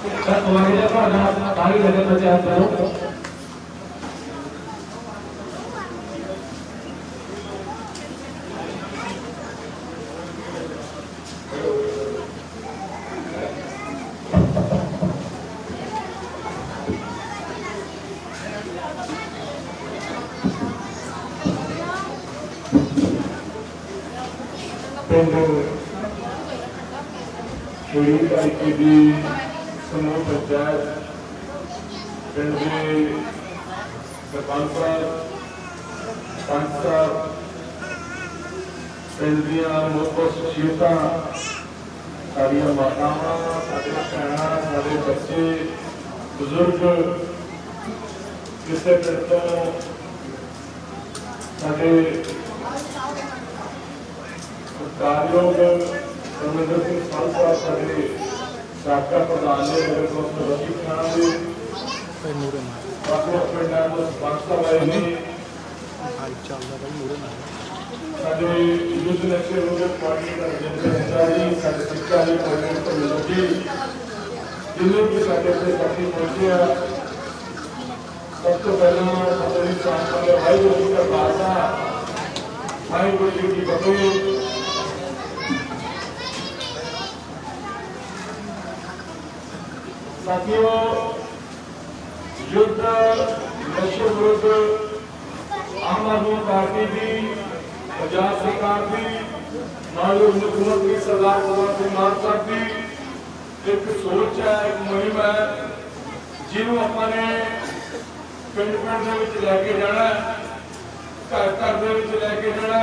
ਤੁਹਾਡੇ ਦਾ ਭਾਣਾ ਸਾਰੀ ਲਗਨ ਬਚਾ ਕਰੋ ਪਿੰਡ ਸ਼੍ਰੀ ਕਾਇਕੀ ਦੀ ਸਮੂਹ ਪੰਚਾਇਤ ਪਿੰਡ ਦੇ ਸਰਪੰਚ ਸਾਹਿਬ ਪੰਚ ਸਾਹਿਬ ਪਿੰਡ ਦੀਆਂ ਮੁੱਖ ਸ਼ਖਸੀਅਤਾਂ ਸਾਡੀਆਂ ਮਾਤਾਵਾਂ ਸਾਡੇ ਭੈਣਾਂ ਸਾਡੇ ਬੱਚੇ ਬਜ਼ੁਰਗ ਕਿਸੇ ਪਿੰਡ ਤੋਂ ਸਾਡੇ ਕਾਰਯੋਗ ਰਮਿੰਦਰ ਸਿੰਘ ਸਾਲਸਾ ਸਾਡੇ ਸਾਬਕਾ ਪ੍ਰਧਾਨ ਨੇ ਮੇਰੇ ਕੋਲ ਸਵਾਗਤ ਖਾਣਾ ਦੇ ਮੂਰੇ ਵੱਖ ਵੱਖ ਪਿੰਡਾਂ ਤੋਂ ਸਪਾਂਸਰ ਆਏ ਨੇ ਹਾਈ ਚੱਲਦਾ ਭਾਈ ਮੂਰੇ ਮਾਰ ਸਾਡੇ ਯੁੱਧ ਨਸ਼ੇ ਵਿਰੋਧੀ ਪਾਰਟੀ ਦਾ ਜਨਰਲ ਸੈਕਟਰੀ ਸਾਡੇ ਸਿੱਖਿਆ ਦੇ ਪ੍ਰਧਾਨ ਤੋਂ ਜੀ ਜਿੰਨੇ ਵੀ ਸਾਡੇ ਤੇ ਸਾਥੀ ਪਹੁੰਚੇ ਆ ਸਭ ਤੋਂ ਪਹਿਲਾਂ ਸਾਡੇ ਸਾਥੀ ਦੇ ਵਾਹਿਗੁਰੂ ਜੀ ਦਾ ਖਾਲਸਾ ਵਾਹਿਗੁਰੂ ਜੀ ਕੀ ਫਤਿਹ ਸਾਥੀਓ ਯੁੱਧ ਨਸ਼ੇ ਵਿਰੁੱਧ ਆਮ ਆਦਮੀ ਪਾਰਟੀ ਦੀ ਪੰਜਾਬ ਸਰਕਾਰ ਦੀ ਮਾਨਯੋਗ ਮੁੱਖ ਮੰਤਰੀ ਸਰਦਾਰ ਭਗਵੰਤ ਸਿੰਘ ਮਾਨ ਸਾਹਿਬ ਦੀ ਇੱਕ ਸੋਚ ਹੈ ਇੱਕ ਮੁਹਿੰਮ ਹੈ ਜਿਹਨੂੰ ਆਪਾਂ ਨੇ ਪਿੰਡ ਪਿੰਡ ਦੇ ਵਿੱਚ ਲੈ ਕੇ ਜਾਣਾ ਘਰ ਘਰ ਦੇ ਵਿੱਚ ਲੈ ਕੇ ਜਾਣਾ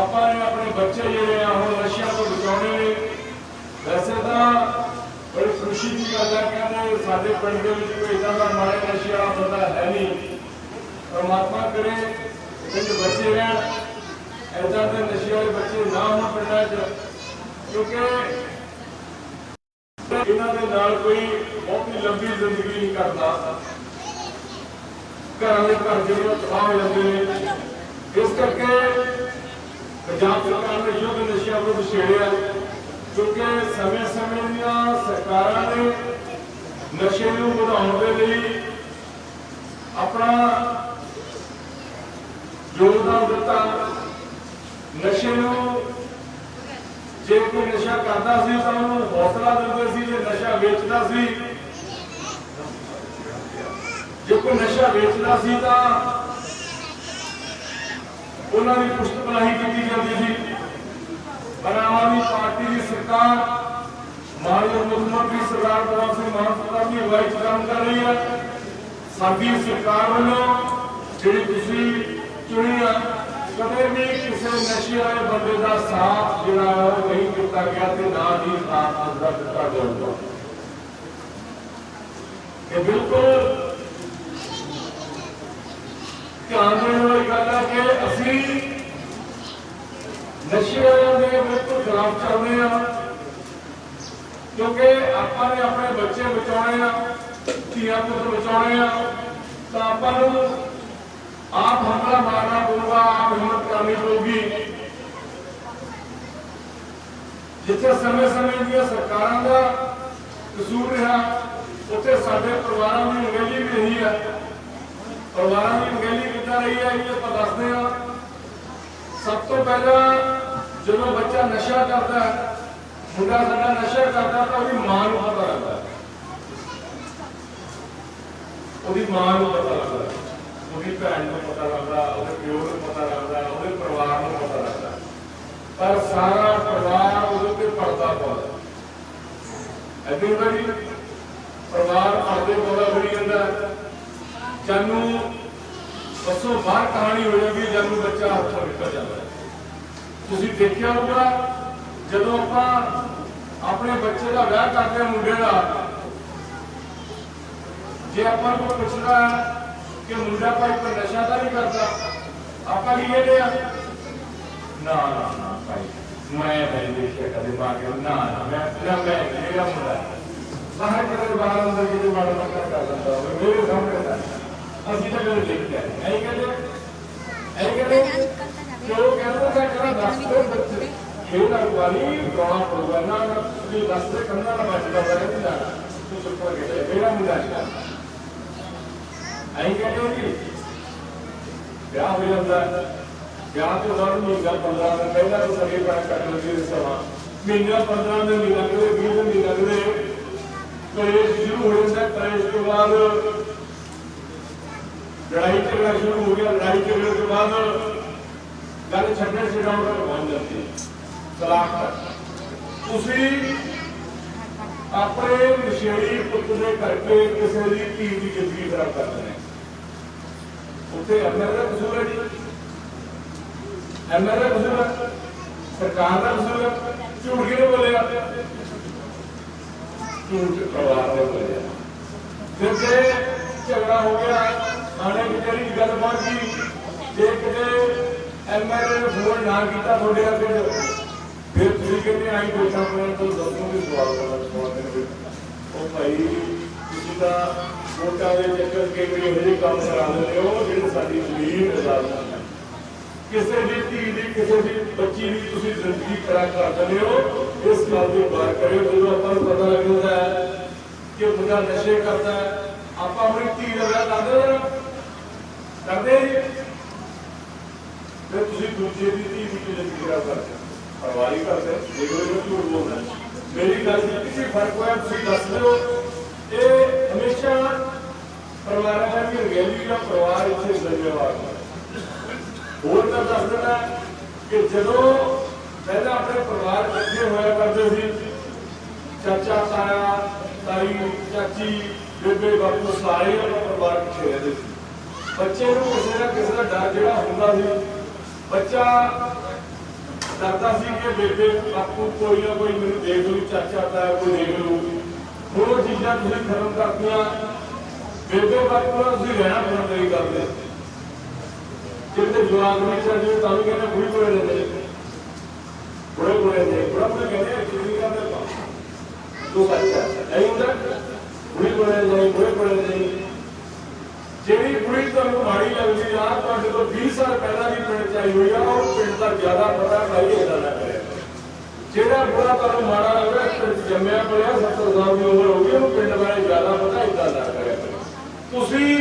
ਆਪਾਂ ਨੇ ਆਪਣੇ ਬੱਚੇ ਜਿਹੜੇ ਆ, ਹੁਣ ਨਸ਼ਿਆਂ ਤੋਂ ਬਚਾਉਣੇ ਨੇ। ਵੈਸੇ ਤਾਂ ਬੜੀ ਖੁਸ਼ੀ ਦੀ ਗੱਲ ਹੈ ਕਿ ਸਾਡੇ ਪਿੰਡ ਦੇ ਵਿੱਚ ਕੋਈ ਇਦਾਂ ਦਾ ਮਾੜੇ ਨਸ਼ੇ ਵਾਲਾ ਬੰਦਾ ਹੈ ਨਹੀਂ। ਪਰਮਾਤਮਾ ਕਰੇ, ਪਿੰਡ ਬੱਚੇ ਰਹਿਣ। ਏਦਾਂ ਦੇ ਨਸ਼ੇ ਵਾਲੇ ਬੱਚੇ ਨਾ ਹੋਣ ਪਿੰਡਾਂ 'ਚ। ਕਿਉਂਕਿ ਇਹਨਾਂ ਦੇ ਨਾਲ ਕੋਈ ਬਹੁਤੀ ਲੰਬੀ ਜ਼ਿੰਦਗੀ ਨਹੀਂ ਕਰਦਾ। ਘਰਾਂ ਦੇ ਘਰ ਜਿਹੜੇ ਤਬਾਹ ਹੋ ਜਾਂਦੇ ਨੇ। ਇਸ ਕਰਕੇ ਪੰਜਾਬ ਸਰਕਾਰ ਨੇ ਯੁੱਧ ਨਸ਼ਿਆਂ ਵਿਰੁੱਧ ਛੇੜਿਆ, ਕਿਉਂਕਿ ਸਮੇਂ-ਸਮੇਂ ਦੀਆਂ ਸਰਕਾਰਾਂ ਨੇ ਨਸ਼ੇ ਨੂੰ ਵਧਾਉਣ ਦੇ ਲਈ ਆਪਣਾ ਯੋਗਦਾਨ ਦਿੱਤਾ। ਨਸ਼ੇ ਨੂੰ ਜੇ ਕੋਈ ਨਸ਼ਾ ਕਰਦਾ ਸੀ ਤਾਂ ਉਹਨੂੰ ਹੌਸਲਾ ਦਿੰਦੇ ਸੀ, ਜੇ ਨਸ਼ਾ ਵੇਚਦਾ ਸੀ ਜੇ ਕੋਈ ਨਸ਼ਾ ਵੇਚਦਾ ਸੀ ਤਾਂ ਉਹਨਾਂ ਦੀ ਪੁਸ਼ਤ ਪਨਾਹੀ ਕੀਤੀ ਜਾਂਦੀ ਸੀ ਪਰ ਆਮ ਆਦਮੀ ਪਾਰਟੀ ਦੀ ਸਰਕਾਰ ਮਾਨਯੋਗ ਮੁੱਖ ਮੰਤਰੀ ਸਰਦਾਰ ਭਗਵੰਤ ਸਿੰਘ ਮਾਨ ਸਾਹਿਬ ਦੀ ਅਗਵਾਈ 'ਚ ਕੰਮ ਕਰ ਰਹੀ ਹੈ ਸਾਡੀ ਸਰਕਾਰ ਵੱਲੋਂ ਜਿਹੜੀ ਤੁਸੀਂ ਚੁਣੀ ਆ ਕਦੇ ਵੀ ਕਿਸੇ ਨਸ਼ੇ ਵਾਲੇ ਬੰਦੇ ਦਾ ਸਾਥ ਜਿਹੜਾ ਹੈ ਉਹ ਨਹੀਂ ਦਿੱਤਾ ਗਿਆ ਤੇ ਨਾ ਹੀ ਸਾਥ ਦਾ ਦਿੱਤਾ ਜਾਊਗਾ ਇਹ ਬਿਲਕੁਲ ਧਿਆਨ ਦੇਣ ਵਾਲੀ ਗੱਲ ਹੈ ਕਿ ਅਸੀਂ ਨਸ਼ਿਆਂ ਦੇ ਬਿਲਕੁਲ ਖਿਲਾਫ ਚੱਲਦੇ ਆ ਕਿਉਂਕਿ ਆਪਾਂ ਨੇ ਆਪਣੇ ਬੱਚੇ ਬਚਾਉਣੇ ਆ, ਧੀਆਂ ਪੁੱਤ ਬਚਾਉਣੇ ਆ, ਤਾਂ ਆਪਾਂ ਨੂੰ ਆਪ ਹਮਲਾ ਮਾਰਨਾ ਪਊਗਾ, ਆਪ ਹਿੰਮਤ ਕਰਨੀ ਪਊਗੀ। ਜਿੱਥੇ ਸਮੇਂ-ਸਮੇਂ ਦੀਆਂ ਸਰਕਾਰਾਂ ਦਾ ਕਸੂਰ ਰਿਹਾ, ਉੱਥੇ ਸਾਡੇ ਪਰਿਵਾਰਾਂ ਦੀ ਅਣਗਹਿਲੀ ਵੀ ਰਹੀ ਹੈ ਪਰਿਵਾਰਾਂ ਦੀ ਅਣਗਹਿਲੀ ਕਿੱਦਾਂ ਰਹੀ ਹੈ, ਇਹ ਆਪਾਂ ਦੱਸਦੇ ਹਾਂ। ਸਭ ਤੋਂ ਪਹਿਲਾਂ ਜਦੋਂ ਬੱਚਾ ਨਸ਼ਾ ਕਰਦਾ ਹੈ, ਮੁੰਡਾ ਸਾਡਾ ਨਸ਼ਾ ਕਰਦਾ ਤਾਂ ਉਹਦੀ ਮਾਂ ਨੂੰ ਪਤਾ ਲੱਗਦਾ ਉਹਦੀ ਮਾਂ ਨੂੰ ਪਤਾ ਲੱਗਦਾ ਉਹਦੀ ਭੈਣ ਨੂੰ ਪਤਾ ਲੱਗਦਾ ਉਹਦੇ ਪਿਓ ਨੂੰ ਪਤਾ ਲੱਗਦਾ ਉਹਦੇ ਪਰਿਵਾਰ ਨੂੰ ਪਤਾ ਲੱਗਦਾ ਪਰ ਸਾਰਾ ਪਰਿਵਾਰ ਉਹਦੇ ਤੇ ਪਰਦਾ ਪਾਉਂਦਾ ਐਦਾਂ ਬੜੀ ਪਰਿਵਾਰ ਪਰਦੇ ਪਾਉਂਦਾ ਬੜੀ ਜਾਂਦਾ ਜਾਨੂੰ ਬਸੋਂ ਬਾਹਰ ਕਹਾਣੀ ਹੋ ਜਾਂਦੀ ਹੈ ਜਦ ਬੱਚਾ ਹੱਥੋਂ ਨਿਕਲ ਜਾਂਦਾ ਹੈ। ਤੁਸੀਂ ਦੇਖਿਆ ਹੋਊਗਾ, ਜਦੋਂ ਆਪਾਂ ਆਪਣੇ ਬੱਚੇ ਦਾ ਵਿਆਹ ਕਰਦੇ ਮੁੰਡੇ ਦਾ ਜੇ ਆਪਾਂ ਨੂੰ ਪੁੱਛਦਾ ਕਿ ਮੁੰਡਾ ਭਾਈ ਕੋਈ ਨਸ਼ਾ ਤਾਂ ਨਹੀਂ ਕਰਦਾ, ਆਪਾਂ ਕੀ ਕਹਿੰਦੇ ਆ ਨਾ ਨਾ ਨਾ ਭਾਈ, ਮੈਂ ਨਹੀਂ ਦੇਖਿਆ ਕਦੇ ਬਾਹਰ ਨਾ ਨਾ, ਮੈਂ ਨਾ ਮੈਂ ਮੇਰਾ ਮੁੰਡਾ। ਬਾਹਰ ਕਿਤੇ, ਬਾਹਰ ਅੰਦਰ ਕਿਤੇ ਬਾਹਰ ਅੰਦਰ ਕਰ ਦਿੰਦਾ ਮੇਰੇ ਸਾਹਮਣੇ ਤਾਂ ਅਸੀਂ ਤਾਂ ਕਦੇ ਦੇਖਿਆ ਨਹੀਂ ਐਂ ਕਹਿੰਦੇ ਐਂ ਕਹਿੰਦੇ ਜੋ ਕਹਿੰਦਾ ਮੈਂ ਕਰਾਂ ਦੱਸ ਦੇ ਬੱਚੇ ਖੇਡ ਵਾਲੀ ਗਾਣਾ ਪਊਗਾ ਨਾ ਨਾ ਤੁਸੀਂ ਦੱਸ ਦੇ ਕੰਨਾਂ ਨਾਲ ਬਚਦਾ ਹੋਇਆ ਨਹੀਂ ਜਾਣਾ ਮੁੰਡਾ ਨਹੀਂ ਕਰਦਾ ਲੜਾਈ ਝਗੜਾ ਸ਼ੁਰੂ ਹੋ ਗਿਆ, ਲੜਾਈ ਝਗੜੇ ਤੋਂ ਬਾਅਦ ਗੱਲ ਛੱਡਣ ਛਡਾਉਣ ਤੱਕ ਪਹੁੰਚ ਜਾਂਦੀ ਤਲਾਕ ਤੁਸੀਂ ਆਪਣੇ ਨਸ਼ੇੜੀ ਪੁੱਤ ਦੇ ਕਰਕੇ ਕਿਸੇ ਦੀ ਧੀ ਦੀ ਜ਼ਿੰਦਗੀ ਖਰਾਬ ਕਰ ਰਹੇ ਉੱਥੇ ਐਮਐਲਏ ਦਾ ਕਸੂਰ ਹੈ ਜੀ। ਐਮਐਲਏ ਦਾ ਕਸੂਰ ਹੈ, ਸਰਕਾਰ ਦਾ ਕਸੂਰ ਹੈ, ਝੂਠ ਕਿਹਨੇ ਬੋਲਿਆ? ਝੂਠ ਪਰਿਵਾਰ ਨੇ ਬੋਲਿਆ। ਫਿਰ ਜੇ ਝਗੜਾ ਹੋ ਗਿਆ ਥਾਣੇ ਕਚਹਿਰੀ ਦੀ ਗੱਲ ਪਹੁੰਚ ਗਈ ਜੇ ਕਿਤੇ ਐਮਐਲਏ ਨੇ ਫੋਨ ਨਾ ਕੀਤਾ ਤੁਹਾਡੇ ਅੱਗੇ ਫਿਰ ਤੁਸੀਂ ਕਹਿੰਦੇ ਆਈ ਬੈਠਾ ਮੈਂ ਤੋਂ ਦੱਸੂਗੀ ਸਵਾਲ ਕਰਨਾ ਸਵਾਲ ਦੇ ਉਹ ਭਾਈ, ਤੁਸੀਂ ਤਾਂ ਵੋਟਾਂ ਦੇ ਚੱਕਰ ਕੇ ਵੀ ਇਹੋ ਜਿਹੇ ਕੰਮ ਕਰਾ ਦਿੰਦੇ ਹੋ ਜਿਹੜੇ ਸਾਡੀ ਜ਼ਮੀਨ ਅਜ਼ਾਦ ਕਿਸੇ ਦੀ ਧੀ ਦੀ, ਕਿਸੇ ਦੀ ਬੱਚੀ ਦੀ ਤੁਸੀਂ ਜ਼ਿੰਦਗੀ ਖਰਾਬ ਕਰ ਦਿੰਦੇ ਹੋ। ਇਸ ਗੱਲ ਦੀ ਬਾਤ ਕਰਿਓ। ਜਦੋਂ ਆਪਾਂ ਨੂੰ ਪਤਾ ਲੱਗਦਾ ਹੈ ਕਿ ਮੁੰਡਾ ਨਸ਼ੇ ਕਰਦਾ ਹੈ, ਆਪਾਂ ਆਪਣੀ ਧੀ ਦਾ ਵਿਆਹ ਕਰਦੇ ਹਾਂ। ਕਰਦੇ ਜੀ। ਫਿਰ ਤੁਸੀਂ ਦੂਜੇ ਦੀ ਧੀ ਦੀ ਕਿਉਂ ਜ਼ਿੰਦਗੀ ਖਰਾਬ ਕਰਦੇ ਹੋ? ਪਰਵਾਹ ਹੀ। ਕਰਦੇ ਦੇਖੋ ਇਹ ਝੂਠ ਬੋਲਦਾ ਹੈ। ਮੇਰੀ ਗੱਲ ਦੀ ਕਿਸੇ ਫ਼ਰਕ ਹੋਇਆ, ਤੁਸੀਂ ਦੱਸ ਦਿਓ। ਇਹ ਹਮੇਸ਼ਾ ਪਰਿਵਾਰਾਂ ਦੀ ਰਿਐਲਿਟੀ ਦਾ ਪਰਿਵਾਰ ਇੱਥੇ ਜ਼ਿੰਮੇਵਾਰ ਹੈ। ਹੋਰ ਮੈਂ ਦੱਸ ਦਿੰਦਾ ਕਿ ਜਦੋਂ ਪਹਿਲਾਂ ਆਪਣੇ ਪਰਿਵਾਰ ਇਕੱਠੇ ਹੋਇਆ ਕਰਦੇ ਸੀ, ਚਾਚਾ, ਤਾਇਆ, ਤਾਈ, ਚਾਚੀ, ਬੇਬੇ, ਬਾਪੂ ਸਾਰੇ ਆਪਣਾ ਪਰਿਵਾਰ ਇਕੱਠੇ ਰਹਿੰਦੇ ਸੀ। ਬੱਚੇ ਨੂੰ ਕਿਸੇ ਨਾ ਕਿਸੇ ਦਾ ਡਰ ਜਿਹੜਾ ਹੁੰਦਾ ਸੀ। ਬੱਚਾ ਡਰਦਾ ਸੀ ਕਿ ਬੇਬੇ ਬਾਪੂ ਕੋਈ ਨਾ ਕੋਈ ਮੈਨੂੰ ਦੇਖ ਲੂ ਚਾਚਾ, ਤਾਇਆ ਕੋਈ ਦੇਖ ਲੂ ਹੁਣ ਚੀਜ਼ਾਂ ਤੁਸੀਂ ਖਤਮ ਕਰਤੀਆਂ। ਬੇਬੇ ਬਾਪੂ ਨਾਲ ਤੁਸੀਂ ਰਹਿਣਾ ਪਸੰਦ ਨਹੀਂ ਕਰਦੇ ਜਿਹੜੇ ਜਵਾਨ ਨਹੀਂ ਚਾਹੀਦੇ ਤਾਂ ਵੀ ਕਹਿੰਦੇ ਬੁੜੀ ਕੋਲੇ ਰਹਿੰਦੇ। ਬੁੜੇ ਕੋਲੇ ਨੇ ਬੁੜਾ ਕੋਲੇ ਕਹਿੰਦੇ ਕਿੰਨੀ ਗੱਲ ਤੂੰ ਬੱਚਾ। ਨਹੀਂ ਹੁੰਦਾ। ਬੁੜੀ ਕੋਲੇ ਨਹੀਂ, ਬੁੜੇ ਕੋਲੇ ਨਹੀਂ। ਜਿਹੜੀ ਬੁੜੀ ਤੁਹਾਨੂੰ ਮਾੜੀ ਲੱਗਦੀ ਆ, ਤੁਹਾਡੇ ਤੋਂ 20 ਸਾਲ ਪਹਿਲਾਂ ਦੀ ਪਿੰਡ ਚ ਹੋਈ ਆ, ਉਹ ਪਿੰਡ ਦਾ ਜ਼ਿਆਦਾ ਪਤਾ ਭਾਈ ਇਹਦਾ ਨਾ ਜਿਹੜਾ ਬੁੜਾ ਤੁਹਾਨੂੰ ਮਾੜਾ ਲੱਗਦਾ, ਪਿੰਡ ਜੰਮਿਆ ਪੜਿਆ 70 ਸਾਲ ਦੀ ਉਮਰ ਹੋ ਗਈ, ਉਹਨੂੰ ਪਿੰਡ ਬਾਰੇ ਜ਼ਿਆਦਾ ਪਤਾ ਇਦਾਂ ਨਾ ਕਰਿਆ ਤੁਸੀਂ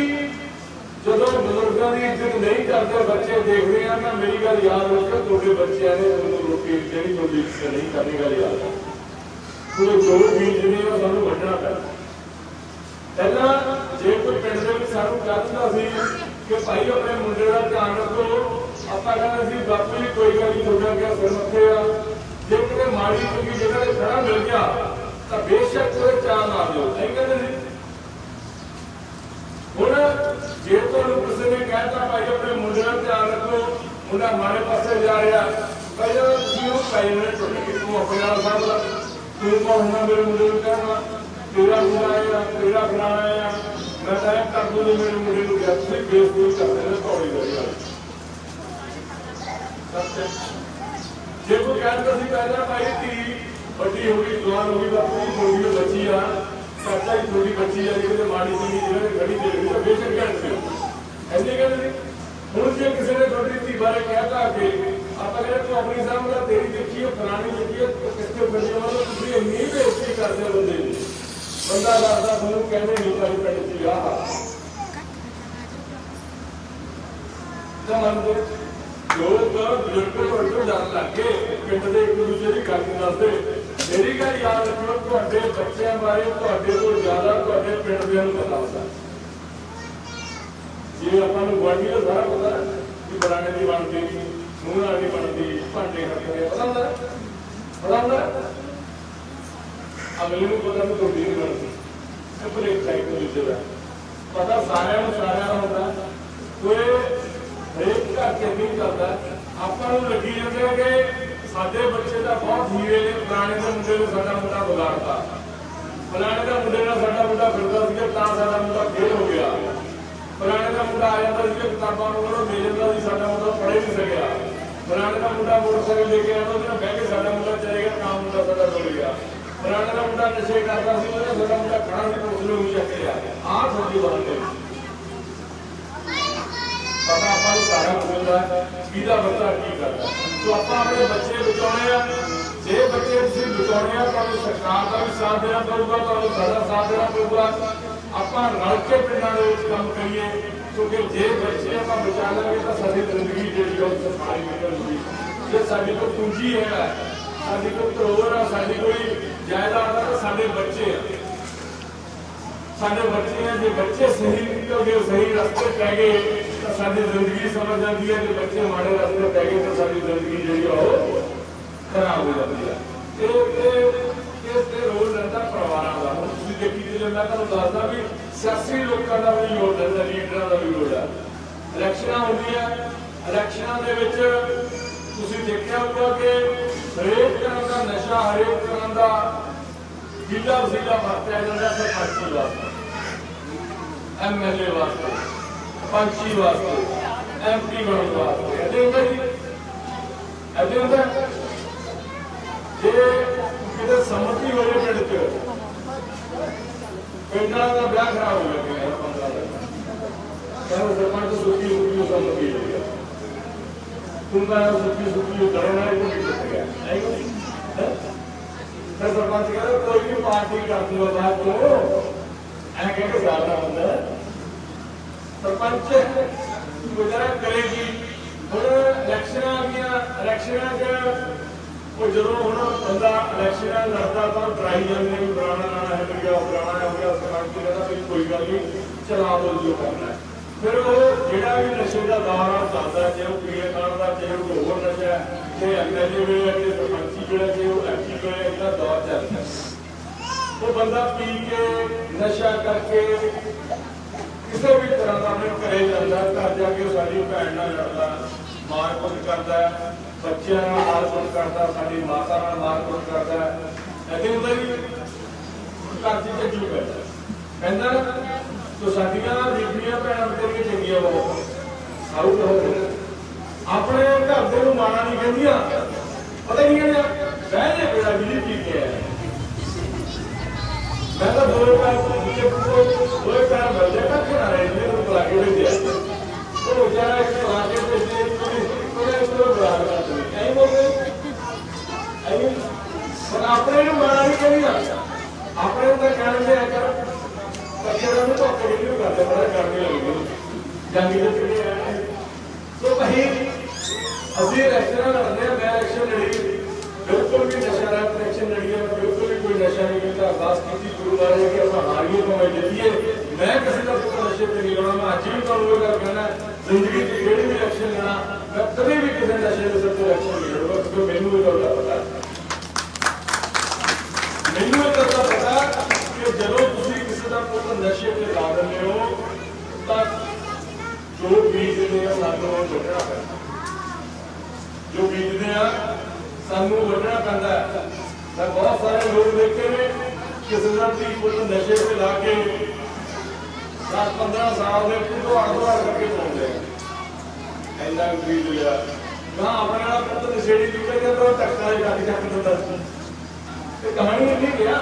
ਜਦੋਂ ਬਜ਼ੁਰਗਾਂ ਦੀ ਇੱਜ਼ਤ ਨਹੀਂ ਕਰਦੇ, ਬੱਚੇ ਦੇਖਦੇ ਆ ਨਾ ਮੇਰੀ ਗੱਲ ਯਾਦ ਰੱਖੋ ਤੁਹਾਡੇ ਬੱਚਿਆਂ ਨੇ ਤੁਹਾਨੂੰ ਰੋਟੀ ਜਿਹੜੀ ਤੁਹਾਡੀ ਇੱਜ਼ਤ ਨਹੀਂ ਕਰਨੀ, ਗੱਲ ਯਾਦ ਰੱਖੋ। ਜੋ ਬੀਜ ਨੇ ਸਾਨੂੰ ਵੱਢਣਾ ਪੈਂਦਾ। ਪਹਿਲਾਂ ਜੇ ਕੋਈ ਪਿੰਡ ਦੇ ਵਿੱਚ ਸਾਨੂੰ ਕਹਿੰਦਾ ਸੀ ਕਿ ਭਾਈ ਆਪਣੇ ਮੁੰਡੇ ਦਾ ਧਿਆਨ ਰੱਖੋ, ਆਪਾਂ ਕਹਿੰਦੇ ਸੀ, ਬਾਪੂ ਜੀ, ਕੋਈ ਗੱਲ ਨਹੀਂ ਤੁਹਾਡਾ ਕਿਆ ਸਿਰ ਮੱਥੇ ਆ। ਜੇ ਕਿਤੇ ਮਾੜੀ ਚੰਗੀ ਜਗ੍ਹਾ ਤੇ ਖੜਾ ਮਿਲ ਗਿਆ, ਤਾਂ ਬੇਸ਼ੱਕ ਉਹਦੇ ਚਾਹ ਨਾ ਦਿਓ, ਨਹੀਂ ਕਹਿੰਦੇ ਸੀ? ਹੁਣ ਜੇ ਤੁਹਾਨੂੰ ਕਿਸੇ ਨੇ ਕਹਿਤਾ, ਭਾਈ ਆਪਣੇ ਮੁੰਡੇ ਦਾ ਧਿਆਨ ਰੱਖੋ, ਮੁੰਡਾ ਮਾਰੇ ਪਾਸੇ ਜਾ ਰਿਹਾ ਪਹਿਲਾਂ ਤੁਸੀਂ ਉਹ ਭਾਈ ਟੁੱਟ ਕੇ ਤੂੰ ਆਪਣੇ ਨਾਲ ਸਾਂਭ ਲੈ ਤੂੰ ਕੌਣ ਹੁੰਦਾ ਮੇਰੇ ਮੁੰਡੇ ਨੂੰ ਕਹਿਣਾ? ਤੇਰਾ ਮੁੰਡਾ ਆਇਆ, ਤੇਰਾ ਫਲਾਣਾ ਆਇਆ। ਮੈਂ ਤਾਂ ਇਹ ਕਰ ਦੂੰ ਮੇਰੇ ਮੁੰਡੇ ਨੂੰ ਕਿਹਾ ਤੁਸੀਂ ਬੇਇੱਜ਼ਤੀ ਕਰਦੇ ਨੇ ਪੌੜੀ ਵਾਲੀ ਗੱਲ ਸੱਚ ਹੈ। ਜੇ ਕੋਈ ਕਹਿੰਦਾ ਸੀ ਪਹਿਲਾਂ ਭਾਈ ਧੀ ਵੱਡੀ ਹੋ ਗਈ ਜਵਾਨ ਹੋ ਗਈ ਬਾਪੂ ਦੀ ਛੋਟੀ ਜਿਹੀ ਬੱਚੀ ਆ ਚਾਚਾ ਦੀ ਛੋਟੀ ਬੱਚੀ ਆ ਜਿਹਦੇ ਮਾੜੀ ਜੀ ਜਿਹੜੇ ਖੜੀ ਦੇ ਰਹੀ ਤਾਂ ਬੇਸ਼ੱਕ ਕਹਿੰਦੇ ਐਨੇ ਕਹਿੰਦੇ ਸੀ ਹੁਣ ਜੇ ਕਿਸੇ ਨੇ ਤੁਹਾਡੀ ਧੀ ਬਾਰੇ ਕਹਿਤਾ ਕਿ ਆਪਾਂ ਕਹਿੰਦੇ ਤੂੰ ਆਪਣੀ ਸਾਹਮਣੇ ਤੇਰੀ ਦੇਖੀ ਹੈ ਫਲਾਣੀ ਦੇਖੀ ਹੈ ਤੂੰ ਕਿੱਥੇ ਬੰਦੇ ਵਾਲਾ ਤੁਸੀਂ ਇੰਨੀ ਬੇਇੱਜ਼ਤੀ ਕਰਦੇ ਹੋ ਬੰਦੇ ਦੀ ਬੰਦਾ ਦੱਸਦਾ ਤੁਹਾਨੂੰ ਕਹਿੰਦੇ ਨਹੀਂ ਭਾਈ ਪਿੰਡ ਚ ਆਹ ਤਾਂ ਮੰਨਦੇ ਲੋਕ ਬਜ਼ੁਰਗ ਵੱਲੋਂ ਡਰ ਲੱਗੇ ਪਿੰਡ ਦੇ ਇੱਕ ਦੂਜੇ ਦੀ ਗੱਲ ਦੱਸਦੇ। ਮੇਰੀ ਗੱਲ ਯਾਦ ਰੱਖੋ ਤੁਹਾਡੇ ਬੱਚਿਆਂ ਬਾਰੇ ਤੁਹਾਡੇ ਤੋਂ ਜ਼ਿਆਦਾ ਤੁਹਾਡੇ ਪਿੰਡ ਦੇ ਨੂੰ ਪਤਾ ਹੁੰਦਾ। ਜੇ ਆਪਾਂ ਨੂੰ ਗੁਆਂਢੀ ਦਾ ਸਾਰਾ ਪਤਾ ਕਿ ਬਰਾਣੇ ਦੀ ਬਣਦੀ, ਮੂੰਹ ਨਾਲ ਦੀ ਬਣਦੀ, ਭਾਂਡੇ ਰੱਖਦੇ ਪਤਾ ਹੁੰਦਾ ਪਤਾ ਹੁੰਦਾ ਅਗਲੇ ਨੂੰ ਪਤਾ ਨਹੀਂ ਤੁਹਾਡੀ ਨਹੀਂ ਬਣਦੀ ਇਹ ਬਲੇਕ ਸਾਈਡ ਤੋਂ ਦੂਜੇ ਦਾ ਪਤਾ ਸਾਰਿਆਂ ਨੂੰ, ਸਾਰਿਆਂ ਦਾ ਹੁੰਦਾ। ਕੋਈ ਹਰੇਕ ਘਰ ਕੇ ਨਹੀਂ ਕਰਦਾ ਆਪਾਂ ਨੂੰ ਲੱਗੀ ਜਾਂਦੇ ਆ ਕਿ ਸਾਡੇ ਬੱਚੇ ਦਾ ਬਹੁਤ ਹੀਰੇ ਨੇ, ਪੁਰਾਣੇ ਦੇ ਮੁੰਡੇ ਨੂੰ ਸਾਡਾ ਮੁੰਡਾ ਵਿਗਾੜਤਾ ਪੁਰਾਣੇ ਦਾ ਮੁੰਡੇ ਨਾਲ ਸਾਡਾ ਮੁੰਡਾ ਫਿਰਦਾ ਸੀਗਾ ਤਾਂ ਸਾਡਾ ਮੁੰਡਾ ਫੇਲ ਹੋ ਗਿਆ। ਪੁਰਾਣੇ ਦਾ ਮੁੰਡਾ ਆ ਜਾਂਦਾ ਸੀ, ਕਿਤਾਬਾਂ ਨੂੰ ਉਹਨੂੰ ਦੇ ਜਾਂਦਾ ਸੀ, ਸਾਡਾ ਮੁੰਡਾ ਪੜ੍ਹ ਨਹੀਂ ਸਕਿਆ। ਪੁਰਾਣੇ ਦਾ ਮੁੰਡਾ ਮੋਟਰਸਾਈਕਲ ਲੈ ਕੇ ਆਉਂਦਾ ਉਹਦੇ ਨਾਲ ਬਹਿ ਕੇ ਸਾਡਾ ਮੁੰਡਾ ਚਲੇਗਾ ਤਾਂ ਮੁੰਡਾ ਸਾਡਾ ਡੁੱਲ ਗਿਆ। ਪੁਰਾਣੇ ਦਾ ਮੁੰਡਾ ਨਸ਼ੇ ਕਰਦਾ ਸੀ, ਉਹਦਾ ਸਾਡਾ ਮੁੰਡਾ ਖੜਾ ਸੀ ਪੁਲਿਸ ਨੂੰ ਵੀ ਚੱਕ ਲਿਆ ਆਹ ਤੁਹਾਡੀ ਬਾਤ ਹੈ ਪਤਾ ਆਪਾਂ ਨੂੰ ਸਾਰਾ ਬੋਲਦਾ ਕਿਹਦਾ ਬੱਚਾ ਕੀ ਕਰਦਾ ਸੋ ਆਪਾਂ ਆਪਣੇ ਬੱਚੇ ਬਚਾਉਣੇ ਆ, ਜੇ ਬੱਚੇ ਤੁਸੀਂ ਬਚਾਉਣੇ ਆ, ਤੁਹਾਨੂੰ ਸਰਕਾਰ ਦਾ ਵੀ ਸਾਥ ਦੇਣਾ ਪਊਗਾ, ਤੁਹਾਨੂੰ ਸਾਡਾ ਸਾਥ ਦੇਣਾ ਪਊਗਾ। ਆਪਾਂ ਰਲ ਕੇ ਪਿੰਡਾਂ ਦੇ ਵਿੱਚ ਕੰਮ ਕਰੀਏ, ਕਿਉਂਕਿ ਜੇ ਬੱਚੇ ਆਪਾਂ ਬਚਾ ਲਾਂਗੇ ਤਾਂ ਸਾਡੀ ਜ਼ਿੰਦਗੀ ਜਿਹੜੀ ਉਹ ਸਫ਼ਾਈ ਨਿਕਲੂਗੀ ਜੇ ਸਾਡੀ ਕੋਈ ਪੂੰਜੀ ਹੈ ਸਾਡੀ ਕੋਈ ਧਰੋਹਰ ਆ, ਸਾਡੀ ਕੋਈ ਜਾਇਦਾਦ ਆ, ਤਾਂ ਸਾਡੇ ਬੱਚੇ ਆ। ਸਾਡੇ ਬੱਚੇ ਆ, ਜੇ ਬੱਚੇ ਸਹੀ ਨਿਕਲ ਗਏ ਸਹੀ ਰਸਤੇ ਪੈ ਗਏ, ਤਾਂ ਸਾਡੀ ਜ਼ਿੰਦਗੀ ਸਮਝ ਜਾਂਦੀ ਹੈ, ਜੇ ਬੱਚੇ ਮਾੜੇ ਰਸਤੇ ਪੈ ਗਏ, ਤਾਂ ਸਾਡੀ ਜ਼ਿੰਦਗੀ ਜਿਹੜੀ ਉਹ ਖਰਾਬ ਹੋ ਜਾਂਦੀ ਹੈ ਇਹ ਇਹ ਇਸ ਦੇ ਰੋਲ ਰਹਿੰਦਾ ਪਰਿਵਾਰਾਂ ਦਾ। ਹੁਣ ਤੁਸੀਂ ਦੇਖੀ ਜੇ ਮੈਂ ਤੁਹਾਨੂੰ ਦੱਸਦਾ ਵੀ ਸਿਆਸੀ ਲੋਕਾਂ ਦਾ ਵੀ ਰੋਲ ਰਹਿੰਦਾ ਲੀਡਰਾਂ ਦਾ ਵੀ ਰੋਲ ਹੈ ਇਲੈਕਸ਼ਨਾਂ ਹੁੰਦੀਆਂ, ਇਲੈਕਸ਼ਨਾਂ ਦੇ ਵਿੱਚ ਤੁਸੀਂ ਦੇਖਿਆ ਹੋਊਗਾ ਕਿ ਹਰੇਕ ਤਰ੍ਹਾਂ ਦਾ ਨਸ਼ਾ, ਹਰੇਕ ਤਰ੍ਹਾਂ ਦਾ ਜ਼ਿਲ੍ਹਾ ਵਜ਼ੀਲਾ ਵਰਤਿਆ ਜਾਂਦਾ ਸਰਪੰਚੀ ਵਾਸਤੇ। ਐਮਐਲਏ ਵਾਸਤੇ ਪੰਚੀ ਵਾਸਤੇ ਐਮਪੀ ਬਣਨ ਵਾਸਤੇ। ਇਹਦੇ ਹੁੰਦਾ ਜੀ ਇਹਦੇ ਹੁੰਦਾ ਜੇ ਕਿਤੇ ਸੰਮਤੀ ਹੋ ਜਾਏ ਪਿੰਡ ਚ, ਪਿੰਡਾਂ ਦਾ ਵਿਆਹ ਖਰਾਬ ਹੋ ਗਿਆ 15 ਦਾ ਕਹਿੰਦਾ ਸਰਪੰਚ ਸੁੱਕੀ ਹੋ। ਗਿਆ ਤੂੰ ਤਾਂ ਸੁੱਕੀ ਸੁੱਕੀ ਕਰਨਾ ਇਹ ਨਹੀਂ ਗਿਆ ਐਂ ਸਰਪੰਚ ਕਹਿੰਦਾ ਕੋਈ ਵੀ ਪਾਰਟੀ ਕਰ ਦੂਗਾ ਬਾਅਦ ਤੋਂ ਐ ਕਹਿ ਕੇ ਸਾਡਾ ਹੁੰਦਾ ਸਰਪੰਚ ਗੁਜ਼ਾਰਾ ਕਰੇਗੀ ਹੁਣ ਇਲੈਕਸ਼ਨਾਂ ਆ ਗਈਆਂ ਇਲੈਕਸ਼ਨਾਂ 'ਚ ਉਹ ਜਦੋਂ ਹੁਣ ਬੰਦਾ ਇਲੈਕਸ਼ਨਾਂ ਲੜਦਾ ਤਾਂ ਡਰਾਈ ਜਾਂਦੇ ਨੇ ਬਰਾਣਾ ਨਾ ਹੈ ਗਿਆ ਬਰਾਣਾ ਹੋ ਗਿਆ ਸਰਪੰਚ ਕਹਿੰਦਾ ਵੀ ਕੋਈ ਗੱਲ ਨਹੀਂ, ਚਲਾ ਦੋ ਜੋ ਕਰਨਾ ਫਿਰ ਉਹ ਜਿਹੜਾ ਵੀ ਨਸ਼ੇ ਦਾ ਦੌਰ ਚੱਲਦਾ ਜੇ ਉਹ ਪੀਏ ਖਾਣ ਦਾ ਜੇ ਉਹ ਹੋਰ ਨਸ਼ਾ ਹੈ, ਜੇ ਐਮਐਲਏ ਵੇਲੇ ਜੇ ਸਰਪੰਚੀ ਜਿਹੜਾ ਜੇ ਉਹ ਐਮਪੀ ਵੇਲੇ ਇਹਦਾ ਦੌਰ ਚੱਲਦਾ ਉਹ ਬੰਦਾ ਪੀ ਕੇ ਨਸ਼ਾ ਕਰਕੇ ਕਿਸੇ ਵੀ ਤਰ੍ਹਾਂ ਦਾ ਆਪਣੇ ਘਰੇ ਜਾਂਦਾ ਘਰ ਜਾ ਕੇ ਸਾਡੀ ਭੈਣ ਨਾਲ ਲੜਦਾ ਮਾਰ ਕੁੱਟ ਕਰਦਾ ਬੱਚਿਆਂ ਨਾਲ ਮਾਰ ਕੁੱਟ ਕਰਦਾ ਸਾਡੀ ਮਾਤਾ ਨਾਲ ਮਾਰ ਕੁੱਟ ਕਰਦਾ ਐਦੇ ਹੁੰਦਾ ਹੀ ਘਰ ਚ ਚੱਜੂ ਕਰਦਾ ਕਹਿੰਦਾ ਤੋ ਸਾਡੀਆਂ ਬੀਬੀਆਂ ਭੈਣਾਂ ਤੇਰੀਆਂ ਚੰਗੀਆਂ ਬਹੁਤ ਸਾਊ ਕਹੋ। ਆਪਣੇ ਘਰ ਦੇ ਨੂੰ ਮਾਣਾ ਨਹੀਂ ਕਹਿੰਦੀਆਂ। ਪਤਾ ਨਹੀਂ ਕਹਿੰਦਾ ਬਹਿ ਜੇ ਬੇੜਾ ਬਿਜਲੀ ਪੀ ਕੇ ਮੈਂ ਤਾਂ ਦੋ ਪੈਰ ਦੂਜੇ ਕੋਲ ਦੋ ਪੈਰ ਮਿਲ ਜਾ ਕੱਖ ਨਾ ਰਹੇ ਨੇ, ਉਹ ਬੁਲਾ ਕੇ ਦੇ ਉਹ ਵਿਚਾਰਾ ਇੱਕ ਬੁਲਾ ਕੇ ਦੇ ਉਹਨੇ ਉਸ ਨੂੰ ਬੁਲਾ ਕੇ ਐਂ ਬੋਲਦੇ ਐਂ। ਪਰ ਆਪਣੇ ਨੂੰ ਮਾਰਾ ਨਹੀਂ ਕਹਿੰਦਾ ਆਪਣੇ ਨੂੰ ਤਾਂ ਕਹਿਣ ਆ ਕਰ ਅਸੀਂ ਇਲੈਕਸ਼ਨ ਲੜਦੇ ਆ ਮੈਂ ਇਲੈਕਸ਼ਨ ਲੜੀ ਬਿਲਕੁਲ ਵੀ ਨਸ਼ਾ ਦਾ ਇਲੈਕਸ਼ਨ ਲੜੀ ਆ ਬਿਲਕੁਲ ਵੀ ਕੋਈ ਨਸ਼ਾ ਨਹੀਂ ਕੀਤਾ ਅਰਦਾਸ ਕੀਤੀ ਗੁਰੂ ਮਹਾਰਾਜ ਕਿ ਆਪਾਂ ਹਾਰੀਏ ਭਾਵੇਂ ਜਿੱਤੀਏ ਮੈਂ ਕਿਸੇ ਦਾ ਪੁੱਤ ਨਸ਼ੇ ਤੇ ਨਹੀਂ ਲਾਉਣਾ ਮੈਂ ਅੱਜ ਵੀ ਤੁਹਾਨੂੰ ਇਹ ਗੱਲ ਕਹਿਣਾ ਜ਼ਿੰਦਗੀ ਦੀ ਜਿਹੜੀ ਵੀ ਇਲੈਕਸ਼ਨ ਲੈਣਾ ਮੈਂ ਕਦੇ ਵੀ ਕਿਸੇ ਨਸ਼ੇ ਦੇ ਸਿਰ ਤੇ ਇਲੈਕਸ਼ਨ ਨਹੀਂ ਲੜੂੰਗਾ ਕਿਉਂਕਿ ਮੈਨੂੰ ਇਹ ਗੱਲ ਦਾ ਪਤਾ ਹੈ ਮੈਨੂੰ ਇਹ ਗੱਲ ਦਾ ਪਤਾ ਕਿ ਜਦੋਂ ਤੁਸੀਂ ਕਿਸੇ ਦਾ ਪੁੱਤ ਨਸ਼ੇ ਤੇ ਲਾ ਦਿੰਦੇ ਹੋ ਤਾਂ ਜੋ ਬੀਜਦੇ ਆ ਸਾਨੂੰ ਉਹ ਵੱਢਣਾ ਪੈਂਦਾ ਜੋ ਬੀਜਦੇ ਆ ਸਾਨੂੰ ਵੱਢਣਾ ਪੈਂਦਾ ਹੈ। ਮੈਂ ਬਹੁਤ ਸਾਰੇ ਲੋਕ ਦੇਖੇ ਨੇ ਕਿਸੇ ਦਾ ਧੀ ਪੁੱਤ ਨਸ਼ੇ ਤੇ ਲਾ ਕੇ 10 15 ਸਾਲ ਦੇ ਪੁੱਤੋਂ ਅੜਵਾ ਕਰਕੇ ਪਾਉਂਦੇ ਆ ਐਨਾ ਬੀਜ ਲਿਆ ਨਾ ਆਪਣੇ ਵਾਲਾ ਪੁੱਤ ਨਸ਼ੇੜੀ ਨਿਕਲ ਗਿਆ ਤਾਂ ਉਹ ਟੱਕਾ ਹੀ ਕੱਢ ਚੱਕ ਦਿੰਦਾ ਸੀ ਇਹ ਕਹਾਣੀ ਨਹੀਂ ਗਿਆ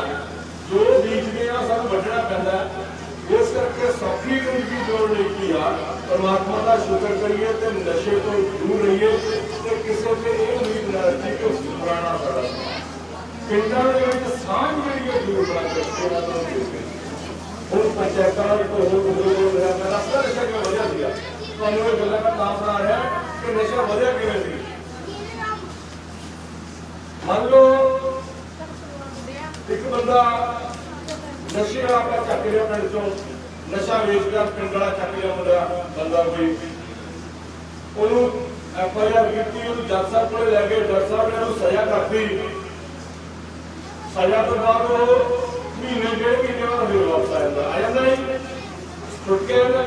ਜੋ ਬੀਜਦੇ ਆ ਸਾਨੂੰ ਵੱਢਣਾ ਪੈਂਦਾ ਹੈ। ਇਸ ਕਰਕੇ ਸੌਖੀ ਜ਼ਿੰਦਗੀ ਜੋੜ ਲਈ ਕੀ ਪਰਮਾਤਮਾ ਦਾ ਸ਼ੁਕਰ ਕਰੀਏ ਤੇ ਨਸ਼ੇ ਤੋਂ ਦੂਰ ਰਹੀਏ ਤੇ ਕਿਸੇ ਤੇ ਇਹ ਉਮੀਦ ਨਾ ਰੱਖੀਏ ਕਿ ਉਸ ਪੁਰਾਣਾ ਸਾਡਾ ਪਿੰਡਾਂ ਦੇ ਵਿੱਚ ਸਾਂਝ ਜਿਹੜੀ ਹੈ ਦੂਰ ਬਣਾ ਕੇ ਸੇਵਾ ਤੋਂ ਦੇ ਹੁਣ ਪੰਚਾਇਤਾਂ ਵਿੱਚ ਤੋਂ ਹੋਰ ਗੁਰੂ ਗੋਲ ਰਿਹਾ ਮੈਂ ਨਸ਼ਾ ਕਿਉਂ ਵਧਿਆ ਸੀਗਾ? ਤੁਹਾਨੂੰ ਇਹ ਗੱਲਾਂ ਮੈਂ ਤਾਂ ਸੁਣਾ ਰਿਹਾ ਕਿ ਨਸ਼ਾ ਵਧਿਆ ਕਿਵੇਂ ਸੀ? ਮੰਨ ਲਓ, ਇੱਕ ਬੰਦਾ ਨਸ਼ੇ ਵਾਲਾ ਚੱਕ ਲਿਆ ਪਿੰਡ ਚੋਂ। ਨਸ਼ਾ ਵੇਚਦਾ ਪਿੰਡ ਵਾਲਾ ਚੱਕ ਲਿਆ ਮੁੰਡਾ, ਬੰਦਾ ਕੋਈ। ਉਹਨੂੰ ਐਫ ਆਈ ਆਰ ਕੀਤੀ, ਉਹਨੂੰ ਜੱਜ ਸਾਹਿਬ ਕੋਲੇ ਲੈ ਗਏ, ਜੱਜ ਸਾਹਿਬ ਨੇ ਉਹਨੂੰ ਸਜ਼ਾ ਕਰਤੀ। ਸਜ਼ਾ ਤੋਂ ਬਾਅਦ ਉਹ ਮਹੀਨੇ, ਡੇਢ ਮਹੀਨੇ ਬਾਅਦ ਫਿਰ ਵਾਪਸ ਆ ਜਾਂਦਾ। ਆ ਜਾਂਦਾ ਨਹੀਂ ਛੁੱਟ ਕੇ ਆਉਂਦਾ।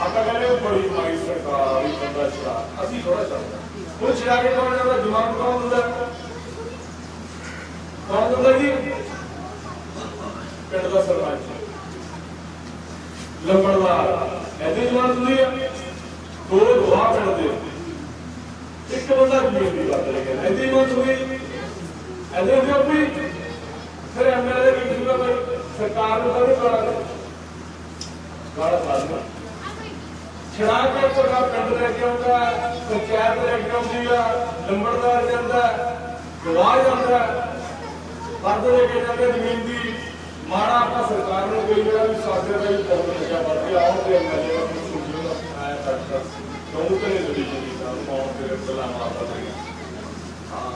ਆਪਾਂ ਕਹਿੰਦੇ ਉਹ ਬੜੀ ਮਾਈ ਸਰਕਾਰ ਵੀ ਬੰਦਾ ਛੜਾ ਅਸੀਂ ਥੋੜਾ ਚੱਲਦਾ ਉਹ ਛੜਾ ਕੇ ਕੌਣ ਜਾਂਦਾ? ਜਮਾਨ ਕੌਣ ਹੁੰਦਾ? നമ്മളുടെ ਆਉਂ ਤੇ ਗੱਲਾਂ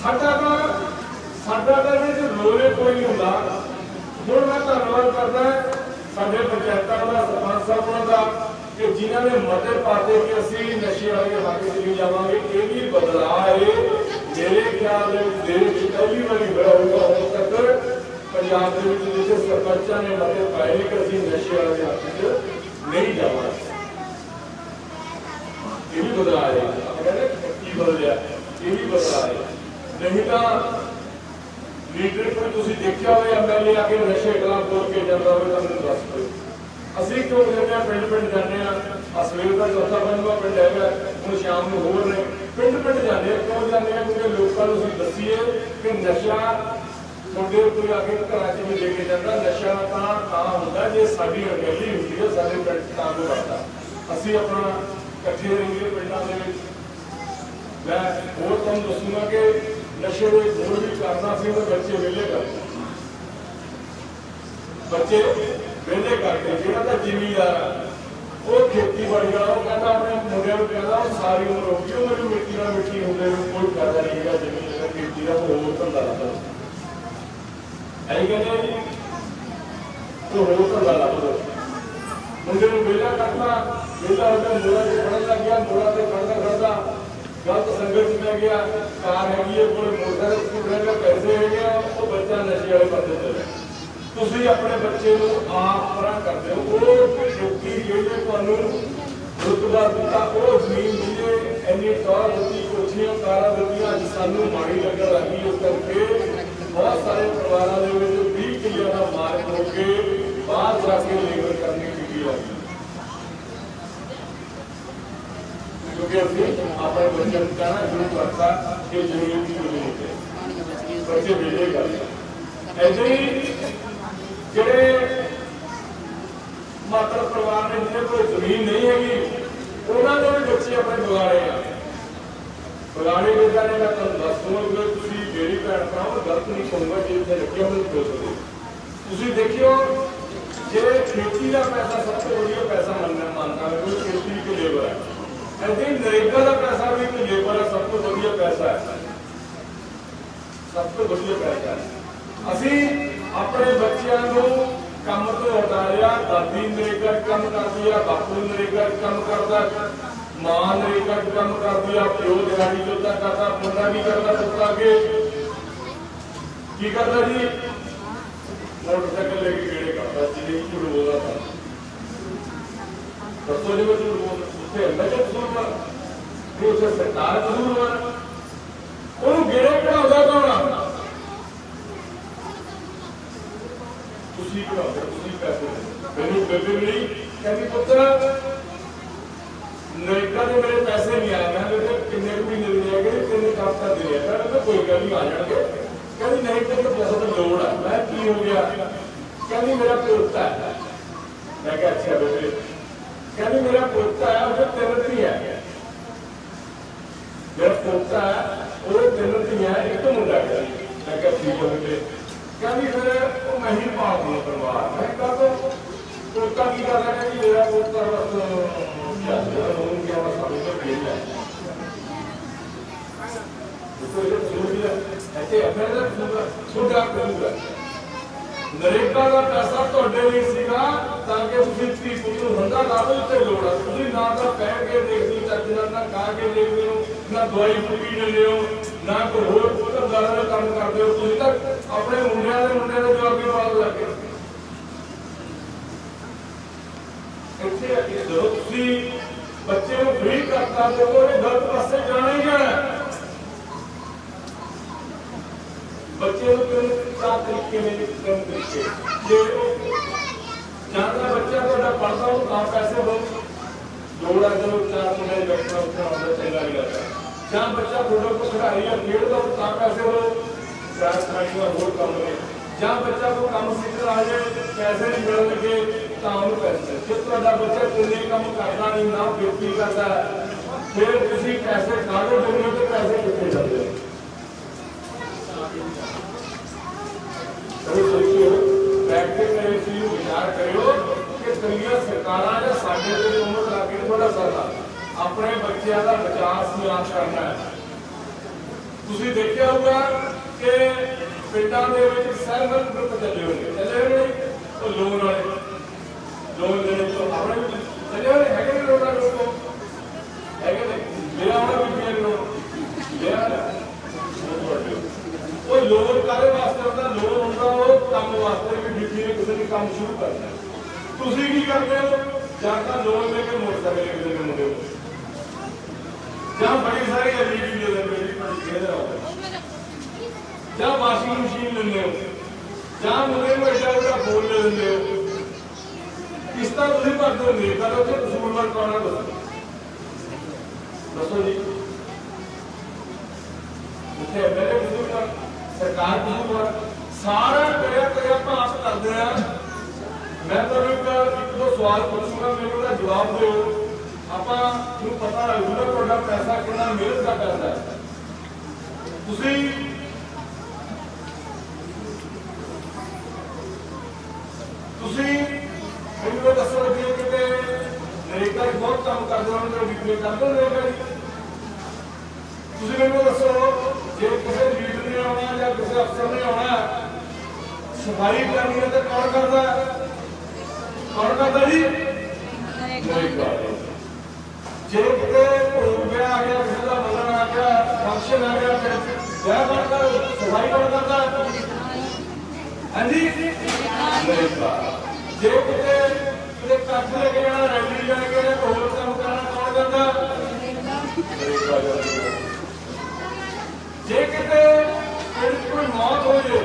ਸਾਡਾ ਤਾਂ ਸਾਡਾ ਤਾਂ ਇਹਦੇ ਰੋਲੇ ਕੋਈ ਨਹੀਂ ਹੁੰਦਾ। ਹੁਣ ਮੈਂ ਧੰਨਵਾਦ ਕਰਦਾ ਸਾਡੇ ਪੰਚਾਇਤਾਂ ਦਾ, ਸਰਪੰਚ ਸਾਹਿਬਾਂ ਦਾ, ਕਿ ਜਿਨ੍ਹਾਂ ਨੇ ਮਦਦ ਪਾਤੇ ਕਿ ਅਸੀਂ ਨਸ਼ੇ ਵਾਲੇ ਦੇ ਹੱਕ 'ਚ ਨਹੀਂ ਜਾਵਾਂਗੇ। ਇਹ ਵੀ ਬਦਲਾਅ ਹੈ ਮੇਰੇ ਖਿਆਲ ਦੇ ਦੇਸ਼ ਵਿੱਚ ਪਹਿਲੀ ਵਾਰੀ ਬੜਾ ਹੋਊਗਾ, ਹੁਣ ਤੱਕ ਪੰਜਾਬ ਦੇ ਵਿੱਚ ਜਿੱਥੇ ਸਰਪੰਚਾਂ ਨੇ ਮਦਦ ਪਾਏ ਕਿ ਅਸੀਂ ਨਸ਼ੇ ਵਾਲੇ ਦੇ ਹੱਕ 'ਚ ਨਹੀਂ ਜਾਵਾਂਗੇ। ਇਹ ਵੀ ਬਦਲਾਅ ਹੈ ਆਪਾਂ ਕਹਿੰਦੇ ਕੀ ਬਦਲਿਆ ਇਹ ਵੀ ਬਦਲਾਅ ਹੈ ਨਹੀਂ ਤਾਂ ਲੀਡਰ ਕੋਈ ਤੁਸੀਂ ਦੇਖਿਆ ਹੋਵੇ ਐਮਐਲਏ ਆ ਕੇ ਨਸ਼ੇ ਖਿਲਾਫ ਬੋਲ ਕੇ ਜਾਂਦਾ ਹੋਵੇ ਤਾਂ ਮੈਨੂੰ ਦੱਸ ਦਿਓ ਅਸੀਂ ਕਿਉਂ ਜਾਂਦੇ ਆ ਪਿੰਡ ਪਿੰਡ ਜਾਂਦੇ ਆ ਆ ਸਵੇਰ ਦਾ ਚੌਥਾ ਪੰਜਵਾਂ ਪਿੰਡ ਹੈਗਾ ਹੁਣ ਸ਼ਾਮ ਨੂੰ ਹੋਰ ਨੇ ਪਿੰਡ ਪਿੰਡ ਜਾਂਦੇ ਆ ਕਿਉਂ ਜਾਂਦੇ ਆ ਕਿਉਂਕਿ ਲੋਕਾਂ ਨੂੰ ਅਸੀਂ ਦੱਸੀਏ ਕਿ ਨਸ਼ਾ ਮੁੰਡੇ ਕੋਈ ਆ ਕੇ ਘਰਾਂ 'ਚ ਵੀ ਲੈ ਕੇ ਜਾਂਦਾ ਨਸ਼ਾ ਤਾਂ ਤਾਂ ਹੁੰਦਾ ਜੇ ਸਾਡੀ ਅਣਗਹਿਲੀ ਹੁੰਦੀ ਹੈ ਸਾਡੇ ਪਿੰਡ 'ਚ ਤਾਂ ਕੋਈ ਵੜਦਾ ਅਸੀਂ ਆਪਣਾ ਇਕੱਠੇ ਰਹੀਏ ਪਿੰਡਾਂ ਦੇ ਵਿੱਚ। ਮੈਂ ਹੋਰ ਤੁਹਾਨੂੰ ਦੱਸੂਗਾ ਕਿ ਨਸ਼ੇ ਦੇ ਹੋਰ ਵੀ ਕਰਨਾ ਸੀ ਉਹ ਬੱਚੇ ਵਿਹਲੇ ਕਰਦੇ ਬੱਚੇ ਵਿਹਲੇ ਕਰਕੇ ਜਿਹੜਾ ਤਾਂ ਜ਼ਿਮੀਦਾਰ ਆ, ਉਹ ਖੇਤੀਬਾੜੀ ਵਾਲਾ, ਉਹ ਕਹਿੰਦਾ ਆਪਣੇ ਮੁੰਡਿਆਂ ਨੂੰ ਕਹਿੰਦਾ, ਉਹ ਸਾਰੀ ਉਮਰ ਹੋ ਗਈ ਉਹ ਮੈਨੂੰ ਮਿੱਟੀ ਨਾਲ ਮਿੱਟੀ ਹੁੰਦੇ ਨੂੰ ਕੋਈ ਫਾਇਦਾ ਨਹੀਂ ਹੈਗਾ ਜ਼ਮੀਨ ਦਾ ਖੇਤੀ ਦਾ ਹੋਰ ਧੰਦਾ ਲੱਭੋ ਐਂ ਕਹਿੰਦੇ ਜੀ, ਤੂੰ ਹੋਰ ਧੰਦਾ ਲੱਗਦਾ ਮੁੰਡੇ ਨੂੰ ਵਿਹਲਾ ਕਰਨਾ ਵਿਹਲਾ ਹੋ ਮੋੜਾ ਤੇ ਫੜਨ ਲੱਗ ਗਿਆ ਮੋੜਾ ਤੇ ਫੜਦਾ ਫੜਦਾ ਗਲਤ ਸੰਗਤ ਚ ਗਿਆ, ਕਾਰ ਹੈਗੀ ਹੈ ਕੋਲ ਮੋਟਰ ਸਕੂਟਰ ਦੇ ਪੈਸੇ ਹੈਗੇ ਉਹ ਬੱਚਾ ਨਸ਼ੇ ਵਾਲੇ ਪਾਸੇ ਚਲੇ ਤੁਸੀਂ ਆਪਣੇ ਬੱਚੇ ਨੂੰ ਆਪ ਪਰਾਂ ਕਰਦੇ ਹੋ, ਉਹ ਲੋਕੀ ਜਿਹੜੇ ਤੁਹਾਨੂੰ ਰੁਤਬਾ ਦਿੱਤਾ, ਉਹ ਜ਼ਮੀਨ ਜਿਹੜੇ ਇੰਨੀ ਟੌਰ ਦਿੱਤੀ, ਕੋਠੀਆਂ ਕਾਰਾਂ ਦਿੱਤੀਆਂ, ਅੱਜ ਸਾਨੂੰ ਮਾੜੀ ਲੱਗਣ ਲੱਗੀ ਉਸ ਕਰਕੇ ਬਹੁਤ ਸਾਰੇ ਪਰਿਵਾਰਾਂ ਦੇ ਵਿੱਚ 20 ਕਿੱਲਿਆਂ ਦਾ ਮਾਲਕ ਹੋ ਕੇ ਬਾਹਰ ਜਾ ਕੇ ਲੇਬਰ ਕਰਨੀ ਚੁੱਕੀ ਲੱਗੀ ਕਿਉਂਕਿ ਅਸੀਂ ਆਪਣੇ ਬੱਚਿਆਂ ਨੂੰ ਕਹਿਣਾ ਸ਼ੁਰੂ ਕਰਤਾ ਕਿ ਜ਼ਮੀਨ ਦੀ ਜ਼ਮੀਨ ਤੇ ਬੱਚੇ ਵੇਲੇ ਕਰਦੇ ਐਸੇ ਹੀ ਜਿਹੜੇ ਮਾਤਰ ਪਰਿਵਾਰ ਨੇ ਜਿਹਦੇ ਕੋਲ ਜ਼ਮੀਨ ਨਹੀਂ ਹੈਗੀ ਉਹਨਾਂ ਦੇ ਵੀ ਬੱਚੇ ਆਪਣੇ ਬਗਾੜੇ ਆ ਬਗਾੜੇ ਬੇਟਾ ਨੇ ਮੈਂ ਤੁਹਾਨੂੰ ਦੱਸ ਦੂੰਗਾ ਕਿ ਤੁਸੀਂ ਜਿਹੜੀ ਭੈਣ ਭਰਾ ਉਹ ਗਲਤ ਨਹੀਂ ਕਹੂੰਗਾ ਜੇ ਇੱਥੇ ਰੱਖਿਆ ਹੋਵੇ ਤਾਂ ਸਕਦੇ ਤੁਸੀਂ ਦੇਖਿਓ ਜੇ ਖੇਤੀ ਦਾ ਪੈਸਾ ਸਭ ਤੋਂ ਵਧੀਆ ਪੈਸਾ ਮੰਨਣਾ ਮੰਨਦਾ ਹੈ ਉਹ ਖੇਤੀ ਦੀ ਲੇਬਰ ਹੈ ਐਸੇ ਨਰੇਗਾ ਦਾ ਪੈਸਾ ਵੀ ਇੱਕ ਸਭ ਤੋਂ ਵਧੀਆ ਪੈਸਾ ਹੈ। ਸਭ ਤੋਂ ਵਧੀਆ ਪੈਸਾ ਹੈ। ਅਸੀਂ ਆਪਣੇ ਬੱਚਿਆਂ ਨੂੰ ਕੰਮ ਤੋਂ ਹਟਾਇਆ ਦਾਦੀ ਨਰੇਗਾ ਕੰਮ ਕਰਦੀ ਆ, ਬਾਪੂ ਨਰੇਗਾ ਕੰਮ ਕਰਦਾ, ਮਾਂ ਨਰੇਗਾ ਕੰਮ ਕਰਦੀ ਆ, ਪਿਓ ਦਿਹਾੜੀ ਜੋਤਾ ਕਰਦਾ, ਮੁੰਡਾ ਵੀ ਕਰਦਾ ਪੁੱਤ ਅੱਗੇ? ਕੀ ਕਰਦਾ ਜੀ? ਮੋਟਰਸਾਈਕਲ ਲੈ ਕੇ ਗੇੜੇ ਕਰਦਾ ਜਿਹਦੇ ਝੂਠ ਬੋਲਦਾ ਦੱਸੋ ਜੀ, ਮੈਂ ਝੂਠ ਬੋਲਦਾ ਉੱਥੇ ਅੰਦਰ ਜੇ ਕਸੂਰਵਾਰ ਸਰਕਾਰ ਕਸੂਰਵਾਰ ਉਹਨੂੰ ਗੇੜੇ ਕਢਾਉਂਦਾ ਕੌਣ ਆ? ਤੁਸੀਂ ਕਢਾਉਂਦੇ, ਤੁਸੀਂ ਪੈਸੇ ਮੈਨੂੰ ਬੇਬੇ ਮਿਲੀ, ਕਹਿੰਦੀ, ਪੁੱਤਰ, ਨਰੇਗਾ ਦੇ ਮੇਰੇ ਪੈਸੇ ਨਹੀਂ ਆਏ। ਮੈਂ ਕਿਹਾ ਕਿੰਨੇ ਕੁ ਮਹੀਨੇ ਦੇ ਜਾਏਗੇ ਤਿੰਨ ਕਾਪਤਾ ਦੇ ਰਿਹਾ। ਮੈਂ ਕੋਈ ਗੱਲ ਨਹੀਂ, ਆ ਜਾਣਗੇ। ਕਹਿੰਦੀ, ਨਹੀਂ ਤੇ ਬਹੁਤ ਲੋੜ ਆ। ਮੈਂ ਕੀ ਹੋ ਗਿਆ? ਕਹਿੰਦੀ, ਮੇਰਾ ਪੋਤਾ ਹੈ ਮੈਂ ਕਿਹਾ ਅੱਛਾ ਬੇਬੇ ਕਹਿੰਦੀ ਮੇਰਾ ਪੋਤਾ ਹੈ ਉਹ ਤਿੰਨ ਧੀ ਹੈ ਮੇਰਾ ਪੋਤਾ ਹੈ ਉਹ ਤਿੰਨ ਧੀਆਂ, ਇੱਕ ਮੁੰਡਾ ਹੈ। ਮੈਂ ਕਿਹਾ, ਠੀਕ ਹੈ ਬੇਬੇ ਕਹਿੰਦੀ, ਫਿਰ ਉਹ ਮੈਂ ਹੀ ਪਾਲਦੀ ਹਾਂ ਪਰਿਵਾਰ। ਮੈਂ ਕਿਹਾ ਕਦੋਂ ਪੋਤਾ ਕੀ ਕਰਦਾ ਕਹਿੰਦੀ ਮੇਰਾ ਪੋਤਾ ਬਸ ਜਾਂਦਾ ਉਹਨੂੰ ਕਿਹਾ ਵਾ ਸਾਨੂੰ ਤਾਂ ਭੇਜ ਲੈ ਦੇਖੋ ਇਹ ਸੁਣਿਆ ਇੱਥੇ ਆਪਣੇ ਦਾ ਸੁਣਦਾ ਕਰੂਗਾ ਨਰੇਗਾ ਦਾ ਪੈਸਾ ਤੁਹਾਡੇ ਲਈ ਸੀਗਾ ਤਾਂ ਕਿ ਤੁਸੀਂ ਧੀ ਪੁੱਤ ਨੂੰ ਹੰਦਾ ਲਾ ਤੇ ਲੋੜ ਆ। ਤੁਸੀਂ ਨਾ ਤਾਂ ਕਹਿ ਕੇ ਦੇਖਦੇ ਚੱਜ ਨਾਲ ਨਾ ਖਾ ਕੇ ਦੇਖਦੇ ਹੋ, ਨਾ ਦਵਾਈ ਪੂਰੀ ਲੈਂਦੇ ਹੋ, ਨਾ ਕੋਈ ਹੋਰ ਧੰਦਾ ਦਾ ਕੰਮ ਕਰਦੇ ਹੋ। ਤੁਸੀਂ ਤਾਂ ਆਪਣੇ ਮੁੰਡਿਆਂ ਦੇ ਮੁੰਡਿਆਂ ਦੇ ਜਵਾਬ ਬਾਤ ਲੱਗੇ ਇੱਥੇ ਆ ਕੇ ਜਦੋਂ ਤੁਸੀਂ ਬੱਚੇ ਨੂੰ ਫ੍ਰੀ ਕਰਤਾ, ਤੇ ਉਹਨੇ ਗਲਤ ਪਾਸੇ ਜਾਣਾ ਹੀ ਜਾਣਾ ਹੈ। ਬੱਚੇ ਨੂੰ ਕਿਉਂ ਚਾਰ ਤਰੀਕੇ ਨੇ ਜੇ ਉਹ ਬੱਚਾ ਤੁਹਾਡਾ ਪੜਦਾ ਉਹ ਤਾਂ ਪੈਸੇ ਦੋ ਲੋੜਾ ਜਦੋਂ ਚਾਰ ਮੁੰਡੇ ਬੈਠਣਾ ਉੱਠਣਾ ਹੁੰਦਾ ਚੰਗਾ ਨਹੀਂ ਲੱਗਦਾ। ਜਾਂ ਬੱਚਾ ਤੁਹਾਡਾ ਕੋ ਖਿਡਾਰੀ ਆ ਖੇਡਦਾ ਉਹ ਤਾਂ ਪੈਸੇ ਦੋ ਚਾਰ ਖਾਣੀਆਂ ਹੋਰ ਕੰਮ ਨੇ ਜਾਂ ਬੱਚਾ ਕੋ ਕੰਮ ਸਿੱਖ ਆ ਜਾਏ, ਪੈਸੇ ਨਹੀਂ ਮਿਲਣ ਲੱਗੇ, ਤਾਂ ਉਹਨੂੰ ਪੈਸੇ ਜੇ ਤੁਹਾਡਾ ਬੱਚਾ ਕੋਈ ਕੰਮ ਕਰਦਾ ਨਹੀਂ, ਨਾ ਖੇਤੀ ਕਰਦਾ, ਫਿਰ ਤੁਸੀਂ ਪੈਸੇ ਕਾਹਦੇ ਦਿੰਦੇ ਤੇ ਪੈਸੇ ਕਿੱਥੇ ਜਾਂਦੇ ਉਹ ਸੋਚਿਓ ਬੈਠ ਕੇ ਕਰੀਏ ਸਰਕਾਰਾਂ ਜਾਂ ਸਾਡੇ ਤੇ ਉਮਰ ਲਾ ਕੇ ਨੀ ਥੋੜਾ ਸਰਦਾ ਆਪਣੇ ਬੱਚਿਆਂ ਦਾ ਬਚਾਅ ਅਸੀਂ ਆਪ ਕਰਨਾ ਹੈ। ਤੁਸੀਂ ਦੇਖਿਆ ਹੋਊਗਾ ਕਿ ਪਿੰਡਾਂ ਦੇ ਵਿੱਚ ਸੈਲਫ ਹੈਲਪ ਗਰੁੱਪ ਚੱਲੇ ਹੋਏ ਨੇ। ਚੱਲੇ ਹੋਏ ਨੇ ਉਹ ਲੋਨ ਵਾਲੇ। ਲੋਨ ਦੇਣੇ ਤੋਂ ਆਪਣੇ ਵੀ ਚੱਲੇ ਹੋਏ ਨੇ, ਹੈਗੇ ਨੇ ਲੋਨ ਵਾਲੇ ਲੋਕ ਹੈਗੇ ਨੇ। ਮੇਰਾ ਹੁਣ ਵੀ ਪੀਏ ਲੋਨ ਲਿਆ ਨਾ। ਬਹੁਤ ਵੱਡੇ। ਉਹ ਲੋਨ ਕਾਰੇ ਕੰਮ ਵਾਸਤੇ ਵੀ ਬੀਬੀ ਨੇ, ਕਿਸੇ ਨੇ ਕੰਮ ਸ਼ੁਰੂ ਕਰਨਾ ਤੁਸੀਂ ਕੀ ਕਰਦੇ ਹੋ? ਜਾਂ ਤਾਂ ਲੋਨ ਲੈ ਕੇ ਮੋਟਰਸਾਈਕਲ ਲੈ ਕੇ ਮੁੰਡੇ ਹੋ। ਜਾਂ ਬੜੀ ਸਾਰੀ ਐਲਈਡੀ ਦੇ ਦਿੰਦੇ ਮੇਰੀ ਭਾਜੀ ਕਿਹਦਾ ਹੋਵੇ ਜਾਂ ਵਾਸ਼ਿੰਗ ਮਸ਼ੀਨ ਲੈਂਦੇ ਹੋ। ਜਾਂ ਮੁੰਡੇ ਨੂੰ ਐਡਾ ਵੱਡਾ ਫੋਨ ਲੈ ਲੈਂਦੇ ਹੋ। ਕਿਸ ਤਰ੍ਹਾਂ ਤੁਸੀਂ ਭਰਦੇ ਹੋ ਨਹੀਂ ਕਰੋ ਤੇ ਕਸੂਰ ਵਰ ਕੌਣਾ ਦੱਸੋ ਜੀ। ਉੱਥੇ ਮੇਰੇ ਕਸੂਰ ਸਰਕਾਰ ਕਸੂਰ ਸਾਰਾ ਕਰਿਆ ਕਰਿਆ ਪਾਸ ਕਰਦੇ ਆ ਮੈਂ ਤੁਹਾਨੂੰ ਇੱਕ ਦੋ ਸਵਾਲ ਪੁੱਛੂੰਗਾ, ਮੈਨੂੰ ਉਹਦਾ ਜਵਾਬ ਦਿਓ। ਆਪਾਂ ਨੂੰ ਪਤਾ ਲੱਗੂਗਾ ਤੁਹਾਡਾ ਪੈਸਾ ਕਿੰਨਾ ਮਿਹਨਤ ਦਾ ਪੈਸਾ ਹੈ। ਤੁਸੀਂ ਤੁਸੀਂ ਮੈਨੂੰ ਦੱਸੋ ਕਿ ਕਿਤੇ ਨਰੇਗਾ ਵਿੱਚ ਬਹੁਤ ਕੰਮ ਕਰਦੇ ਹੋ ਤੇ ਵਿਕਰੇ ਕਰਦੇ ਹੋ ਨਰੇਗਾ ਤੁਸੀਂ ਮੈਨੂੰ ਦੱਸੋ, ਜੇ ਕਿਸੇ ਲੀਡਰ ਨੇ ਆਉਣਾ ਜਾਂ ਕਿਸੇ ਅਫਸਰ ਨੇ ਆਉਣਾ ਸਫ਼ਾਈ ਕਰਨੀ ਹੈ ਤਾਂ ਕੌਣ ਕਰਦਾ? ਕੌਣ ਕਰਦਾ ਜੀ? ਜੇ ਕਿਤੇ ਭੋਗ ਆ ਗਿਆ, ਕਿਸੇ ਦਾ ਮਰਨ ਆ ਗਿਆ ਫੰਕਸ਼ਨ ਆ ਗਿਆ, ਫਿਰ ਵਿਆਹ ਕੌਣ ਕਰਦਾ? ਸਫ਼ਾਈ ਕੌਣ ਕਰਦਾ? ਹਾਂਜੀ? ਜੇ ਕਿਤੇ ਕਿਤੇ ਕੱਖ ਲੈ ਕੇ ਜਾਣਾ, ਰੈਲੀ ਜਾ ਕੇ ਹੋਰ ਕੰਮ ਕਰਨਾ, ਕੌਣ ਕਰਦਾ? ਜੇ ਕਿਤੇ ਕੋਈ ਕੋਈ ਮੌਤ ਹੋ ਜੇ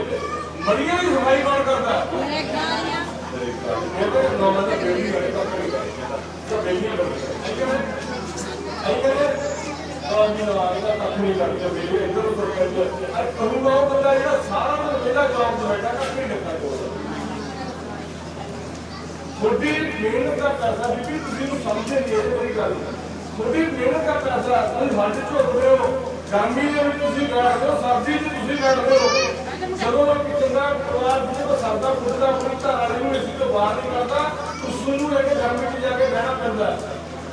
ਮਰੀਆਂ ਦੀ ਸਫ਼ਾਈ ਕੌਣ ਕਰਦਾ? ਇਹਦੇ ਨੌਵਾਂ ਦਾ ਬੇਬੀ ਵਾਲੇ ਕੰਮ ਨਹੀਂ ਕਰਦਾ ਤਾਂ ਬੇਬੀ ਕਰਦਾ ਐਂ ਕਹਿੰਦੇ ਆ ਜੀ ਨਾ ਇਹਦਾ ਕੱਖ ਨਹੀਂ ਕਰਦਾ ਬੇਬੀ ਇੱਧਰ ਉੱਧਰ ਕਰਦੇ ਅਰੇ ਕਰੂਗਾ ਉਹ ਬੰਦਾ ਜਿਹੜਾ ਸਾਰਾ ਦਿਨ ਵਿਹਲਾ ਜੌਬ ਤੇ ਬੈਠਾ ਕੱਖ ਨਹੀਂ ਕਰਦਾ ਕੋਲ ਤੁਹਾਡੀ ਮਿਹਨਤ ਦਾ ਪੈਸਾ, ਬੀਬੀ, ਤੁਸੀਂ ਨੂੰ ਸਮਝੇ ਨਹੀਂ, ਇਹ ਮੇਰੀ ਗੱਲ ਤੁਹਾਡੀ ਮਿਹਨਤ ਦਾ ਪੈਸਾ, ਤੁਸੀਂ ਹੱਥ ਝੋਕਦੇ ਹੋ। ਗਰਮੀ ਦੇ ਵਿੱਚ ਤੁਸੀਂ ਬੈਠਦੇ ਹੋ, ਸਰਦੀ 'ਚ ਤੁਸੀਂ ਬੈਠਦੇ ਹੋ। ਜਦੋਂ ਇੱਕ ਪਰਿਵਾਰ ਜਿਹਦੇ ਸਰਦਾ ਫੁੱਟਦਾ ਆਪਣੀ ਘਰ ਵਾਲੀ ਨੂੰ ਇਸੇ ਤੋਂ ਬਾਹਰ ਨਹੀਂ ਕਰਦਾ ਉਸ ਨੂੰ ਲੈ ਕੇ ਗਰਮੀ 'ਚ ਜਾ ਕੇ ਬਹਿਣਾ ਪੈਂਦਾ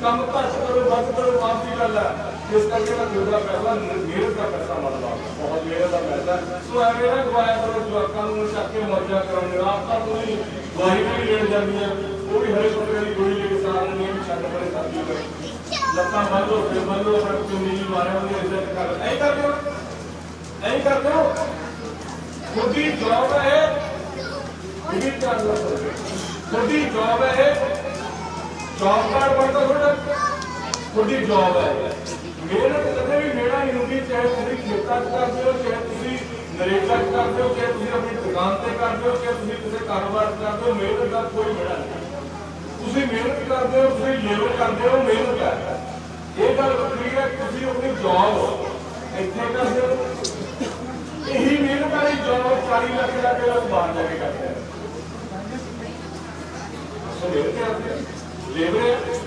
ਕੰਮ ਘੱਟ ਕਰੋ, ਵੱਧ ਕਰੋ, ਮਾਫ ਦੀ ਗੱਲ ਹੈ। ਇਸ ਕਰਕੇ ਮੈਂ ਤੁਹਾਡਾ ਪੈਸਾ, ਮਿਹਨਤ ਦਾ ਪੈਸਾ ਮੰਨਦਾ ਬਹੁਤ ਮਿਹਨਤ ਦਾ ਪੈਸਾ ਸੋ ਐਵੇਂ ਨਾ ਗਵਾਇਆ ਕਰੋ ਜਵਾਕਾਂ ਨੂੰ, ਚੱਕ ਕੇ ਮੌਜਾਂ ਕਰਾਉਂਦੇ ਆਪ ਤਾਂ ਤੁਸੀਂ ਗਵਾਹੀ ਵੀ ਲੈਣ ਜਾਂਦੀਆਂ ਉਹ ਵੀ ਹਰੇ ਬੱਕਰੇ ਦੀ ਗੋਲੀ ਲੈ ਕੇ ਸਾਰ ਨੇ ਵੀ ਛੱਡ ਪਰੇ ਕਰਦੀ ਹੋਵੇ ਲੱਤਾਂ ਬੰਨੋ ਫਿਰ ਬੰਨੋ ਫਿਰ ਚੁੰਨੀ ਮਾਰਿਆ ਉਹਦੀ ਇੱਜ਼ਤ ਕਰ। ਐਂ ਕਰਦੇ ਹੋ ਐਂ ਕਰਦੇ ਹੋ ਤੁਹਾਡੀ ਜੌਬ ਹੈ ਇਹ ਧਿਆਨ ਰੱਖੋ ਜੌਬ ਹੈ ਜੌਬ ਕਾਰਡ ਬਣਦਾ ਤੁਹਾਡਾ। ਤੁਹਾਡੀ ਜੌਬ ਹੈ ਮਿਹਨਤ ਕਦੇ ਵੀ ਮੇਰਾ ਨਹੀਂ ਹੁੰਦੀ, ਚਾਹੇ ਤੁਸੀਂ ਖੇਤਾਂ 'ਚ ਕਰਦੇ ਹੋ, ਚਾਹੇ ਤੁਸੀਂ ਨਰੇਗਾ 'ਚ ਕਰਦੇ ਹੋ, ਚਾਹੇ ਤੁਸੀਂ ਆਪਣੀ ਦੁਕਾਨ ਤੇ ਕਰਦੇ ਹੋ, ਚਾਹੇ ਤੁਸੀਂ ਕਿਸੇ ਕਾਰੋਬਾਰ 'ਚ ਕਰਦੇ ਹੋ, ਮਿਹਨਤ ਦਾ ਕੋਈ ਮੇੜਾ ਨਹੀਂ। ਤੁਸੀਂ ਮਿਹਨਤ ਕਰਦੇ ਹੋ, ਤੁਸੀਂ ਲੇਬਰ ਕਰਦੇ ਹੋ, ਮਿਹਨਤ ਹੈ। ਇਹ ਗੱਲ ਵੱਖਰੀ ਹੈ, ਤੁਸੀਂ ਆਪਣੀ ਜੌਬ ਇੱਥੇ ਕਰਦੇ ਹੋ। ਇਹੀ ਮਿਹਨਤ ਵਾਲੀ ਜੌਬ 40 ਲੱਖ ਦਾ ਕੇ ਲੋਕ ਬਾਹਰ ਜਾ ਕੇ ਕਰਦੇ ਆ ਸੋ ਲੇਬਰ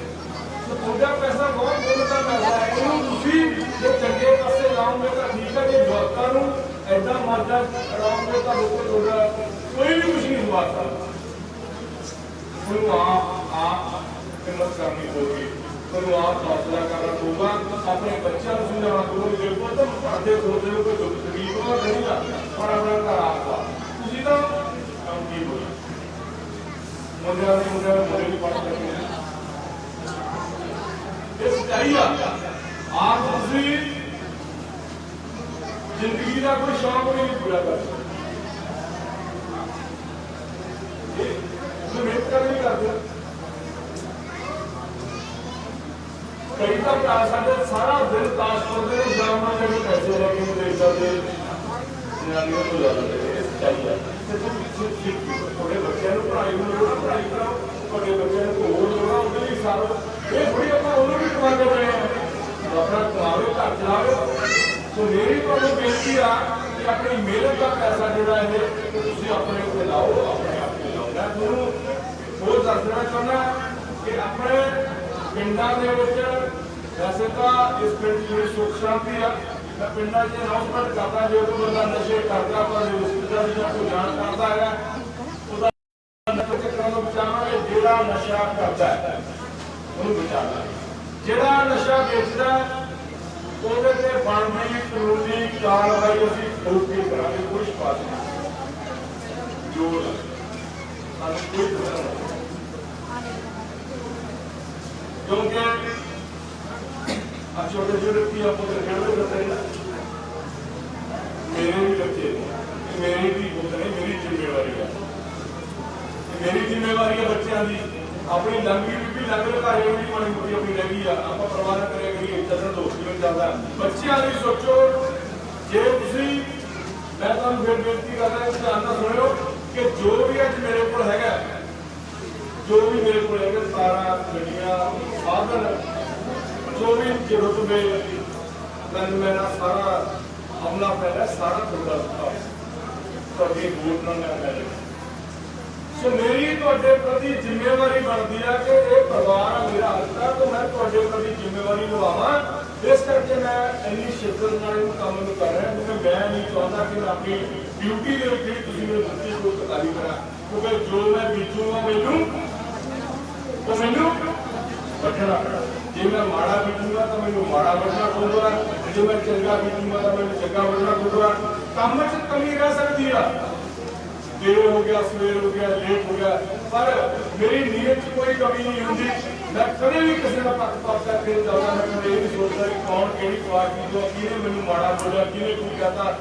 ਤੁਹਾਡਾ ਪੈਸਾ ਬਹੁਤ ਮਿਹਨਤ ਦਾ ਪੈਸਾ ਹੈ ਤੁਸੀਂ ਜੇ ਚੰਗੇ ਪਾਸੇ ਲਾਉਂਗੇ ਤਾਂ ਠੀਕ ਹੈ ਜੇ ਜਵਾਕਾਂ ਨੂੰ ਐਦਾਂ ਮਰਦਾ ਲਾਉਂਗੇ ਤਾਂ ਲੋਕੋ ਤੁਹਾਡਾ ਕੋਈ ਵੀ ਕੁਝ ਨਹੀਂ ਸਵਾਰ ਸਕਦਾ ਤੁਹਾਨੂੰ ਆਪ ਆਪ ਹਿੰਮਤ ਕਰਨੀ ਪਊਗੀ ਤੁਹਾਨੂੰ ਆਪ ਫੈਸਲਾ ਕਰਨਾ ਪਊਗਾ। ਆਪਣੇ ਬੱਚਿਆਂ ਨੂੰ ਸਮਝਾਉਣਾ ਪਊਗਾ ਜੇ ਕੋਈ ਤਾਂ ਸੋਚਦੇ ਹੋ ਕੋਈ ਦੁੱਖ ਤਕਲੀਫ ਹੋਣਾ ਨਹੀਂ ਆ ਪਰ ਆਪਣਾ ਘਰ ਆਪ ਤੁਸੀਂ ਤਾਂ ਕੰਮ ਕੀ ਹੋਈ ਮੁੰਡਿਆਂ ਦੇ ਮੁੰਡਿਆਂ ਨੂੰ ਮੁੰਡੇ ਵੀ ਪੜ੍ਹ ਸਕਦੇ ਆ ਇਹ ਆਪ ਤੁਸੀਂ ਜ਼ਿੰਦਗੀ ਦਾ ਕੋਈ ਸ਼ੌਕ ਨਹੀਂ ਪੂਰਾ ਕਰ ਸਕਦੇ। ਇਹ ਮਿਹਨਤ ਕਰ ਨਹੀਂ ਕਰਦੇ ਕਈ ਤਾਂ ਭਰਾ ਸਾਡੇ ਸਾਰਾ ਦਿਨ ਤਾਸ਼ ਕਰਦੇ ਨੇ ਜਿਹੜੇ ਪੈਸੇ ਲੈ ਕੇ ਦੇ ਕਰਦੇ ਜਨਾਨੀਆਂ ਤੋਂ ਲੈ ਲੈਂਦੇ ਨੇ ਤੇ ਤੁਸੀਂ ਠੀਕ ਤੁਹਾਡੇ ਬੱਚਿਆਂ ਨੂੰ ਪੜ੍ਹਾਈ ਨੂੰ ਲੋੜ ਪੜ੍ਹਾਈ ਕਰਾਓ, ਤੁਹਾਡੇ ਬੱਚਿਆਂ ਨੂੰ ਹੋਰ ਲੋੜਾ ਉਹਦੇ ਲਈ ਸਾਰਾ ਇਹ ਥੋੜੀ ਆਪਾਂ ਉਹਨੂੰ ਵੀ ਕਮਾ ਕੇ ਰਹੇ ਹਾਂ। ਆਪਣਾ ਕਮਾਵੇ ਘਰ ਚਲਾਵੇ ਸੋ ਮੇਰੀ ਤੁਹਾਨੂੰ ਬੇਨਤੀ ਆ ਕਿ ਆਪਣੀ ਮਿਹਨਤ ਦਾ ਪੈਸਾ ਜਿਹੜਾ ਇਹ ਤੁਸੀਂ ਆਪਣੇ ਉੱਤੇ ਲਾਓ, ਆਪਣੇ ਆਪ ਤੇ ਲਾਓ। ਮੈਂ ਤੁਹਾਨੂੰ ਹੋਰ ਦੱਸਣਾ ਚਾਹੁੰਦਾ ਕਿ ਆਪਣੇ ਪਿੰਡਾਂ ਦੇ ਵਿੱਚ ਵੈਸੇ ਤਾਂ ਇਸ ਪਿੰਡ ਦੀ ਸੁੱਖ ਸ਼ਾਂਤੀ ਆ, ਮੈਂ ਪਿੰਡਾਂ 'ਚ ਅਨਾਉਂਸਮੈਂਟ ਕਰਦਾ, ਜੇ ਕੋਈ ਬੰਦਾ ਨਸ਼ੇ ਕਰਦਾ ਪਰ ਹਸਪਤਾਲ ਜਾਂ ਕੋਈ ਜਾਣ ਕਰਦਾ ਹੈਗਾ, ਉਹਦਾ ਨਸ਼ੇ ਕਰਨ ਤੋਂ ਬਚਾਵਾਂਗੇ, ਜਿਹੜਾ ਨਸ਼ਾ ਕਰਦਾ ਹੈ, ਉਹਨੂੰ ਬਚਾਵਾਂਗੇ। ਜਿਹੜਾ ਨਸ਼ਾ ਵੇਚਦਾ ਉਹਦੇ ਤੇ ਬਣਦੀ ਕਾਨੂੰਨੀ ਕਾਰਵਾਈ ਅਸੀਂ ਠੋਕੇ ਕਰਾਂਗੇ ਕੁਝ ਪਾਸ ਜੋ ਸਾਨੂੰ ਕੋਈ ਕਿਉਂਕਿ ਆ ਛੋਟੇ ਛੋਟੇ ਕੀ ਆਪਾਂ ਤੇ ਖੇਡਦੇ ਰਹਿੰਦੇ ਮੇਰੇ ਵੀ ਬੱਚੇ ਨੇ ਇਹ ਵੀ ਪੁੱਤ ਨੇ, ਮੇਰੀ ਜ਼ਿੰਮੇਵਾਰੀ ਹੈ। ਮੇਰੀ ਜ਼ਿੰਮੇਵਾਰੀ ਹੈ ਬੱਚਿਆਂ ਦੀ, ਆਪਣੀ ਲੰਗੀ ਬੀਬੀ ਲੰਗ ਲਗਾਏ ਵੀ ਮਾੜੀ ਮੋਟੀ ਆਪਣੀ ਰਹਿ ਆ, ਆਪਾਂ ਪਰਵਾਹ ਕਰਿਆ ਕਰੀਏ ਚੱਲਣ ਦੋ ਜਿਵੇਂ ਚੱਲਦਾ ਬੱਚਿਆਂ ਲਈ ਸੋਚੋ, ਜੇ ਤੁਸੀਂ, ਮੈਂ ਤੁਹਾਨੂੰ ਫਿਰ ਬੇਨਤੀ ਕਰਦਾ ਹਾਂ ਧਿਆਨ ਨਾਲ ਸੁਣਿਓ ਕਿ ਜੋ ਵੀ ਅੱਜ ਮੇਰੇ ਕੋਲ ਹੈਗਾ, ਜੋ ਵੀ ਮੇਰੇ ਕੋਲ ਹੈਗਾ, ਸਾਰਾ ਗੱਡੀਆਂ ਸਾਧਨ ਜੋ ਵੀ ਰੁਤਬੇ ਤਨ ਮੇਰਾ ਸਾਰਾ ਹਮਲਾ ਪੈਦਾ ਸਾਰਾ ਤੁਹਾਡਾ ਦਿੱਤਾ ਤੁਹਾਡੀ ਵੋਟ ਨਾਲ ਮੈਂ ਲੈ ਲਿਆ ਸੋ ਮੇਰੀ ਤੁਹਾਡੇ ਪ੍ਰਤੀ ਜ਼ਿੰਮੇਵਾਰੀ ਬਣਦੀ ਹੈ ਕਿ ਇਹ ਪਰਿਵਾਰ ਆ ਮੇਰਾ ਹੱਥਾ ਤਾਂ ਮੈਂ ਤੁਹਾਡੇ ਪ੍ਰਤੀ ਜ਼ਿੰਮੇਵਾਰੀ ਨਿਭਾਵਾਂ ਇਸ ਕਰਕੇ ਮੈਂ ਇੰਨੀ ਸ਼ਿੱਦਤ ਨਾਲ ਇਹ ਕੰਮ ਨੂੰ ਕਰ ਰਿਹਾ ਕਿਉਂਕਿ ਮੈਂ ਨਹੀਂ ਚਾਹੁੰਦਾ ਕਿ ਮੈਂ ਆਪਣੀ ਡਿਊਟੀ ਦੇ ਵਿੱਚ ਜਿਹੜੀ ਤੁਸੀਂ ਮੈਨੂੰ ਦਿੱਤੀ ਕੋਈ ਕਤਾਰੀ ਕਰਾਂ ਕਿਉਂਕਿ ਜੋ ਮੈਂ ਬੀਜੂਗਾ ਮੈਨੂੰ ਉਹ ਮੈਨੂੰ ਵੱਢਣਾ ਜੇ ਮੈਂ ਮਾੜਾ ਬੀਜੂਗਾ ਤਾਂ ਮੈਨੂੰ ਮਾੜਾ ਵੱਢਣਾ ਪਊਗਾ। ਜੇ ਮੈਂ ਚੰਗਾ ਬੀਜੂਗਾ ਤਾਂ ਮੈਨੂੰ ਚੰਗਾ ਵੱਢਣਾ ਪਊਗਾ। ਕੰਮ 'ਚ ਕਮੀ ਰਹਿ ਸਕਦੀ ਆ। ਦੇਰ ਹੋ ਗਿਆ, ਸਵੇਰ ਹੋ ਗਿਆ, ਲੇਟ ਹੋ ਗਿਆ। ਪਰ ਮੇਰੀ ਨੀਅਤ 'ਚ ਕੋਈ ਕਮੀ ਨਹੀਂ ਹੁੰਦੀ। ਮੈਂ ਕਦੇ ਵੀ ਕਿਸੇ ਦਾ ਪੱਖ ਕਰਕੇ ਜਾਂਦਾ ਮੈਂ ਕਦੇ ਇਹ ਨਹੀਂ ਸੋਚਦਾ ਕਿ ਕੌਣ ਕਿਹੜੀ ਪਾਰਟੀ ਤੋਂ ਕਿਹਨੇ ਮੈਨੂੰ ਮਾੜਾ ਬੋਲਿਆ, ਕਿਹਨੇ ਕੀ ਕਹਤਾ।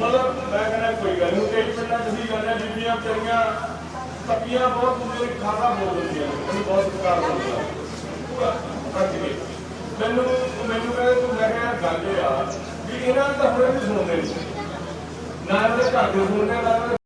ਮਤਲਬ ਮੈਂ ਕਹਿੰਦਾ ਕੋਈ ਗੱਲ ਨਹੀਂ ਕਈ ਪਿੰਡਾਂ 'ਚ ਵੀ ਗੱਲ ਹੈ ਬੀਬੀਆਂ ਵਿਚਾਰੀਆਂ ਤਪੀਆਂ ਬਹੁਤ ਹੁੰਦੀਆਂ ਨੇ ਬੋਲ ਦਿੰਦੀਆਂ ਬਹੁਤ ਸਤਿਕਾਰ ਦਿੰਦੀਆਂ ਮੈਨੂੰ ਮੈਨੂੰ ਕਹਿੰਦੇ ਤੂੰ ਮੈਂ ਕਿਹਾ ਗੱਲ ਇਹ ਆ ਵੀ ਇਹਨਾਂ ਦਾ ਹੁਣ ਵੀ ਸੁਣਦੇ ਨਹੀਂ ਨਾ ਇਹਦੇ ਘਰ ਦੇ ਸੁਣਦੇ ਨਾ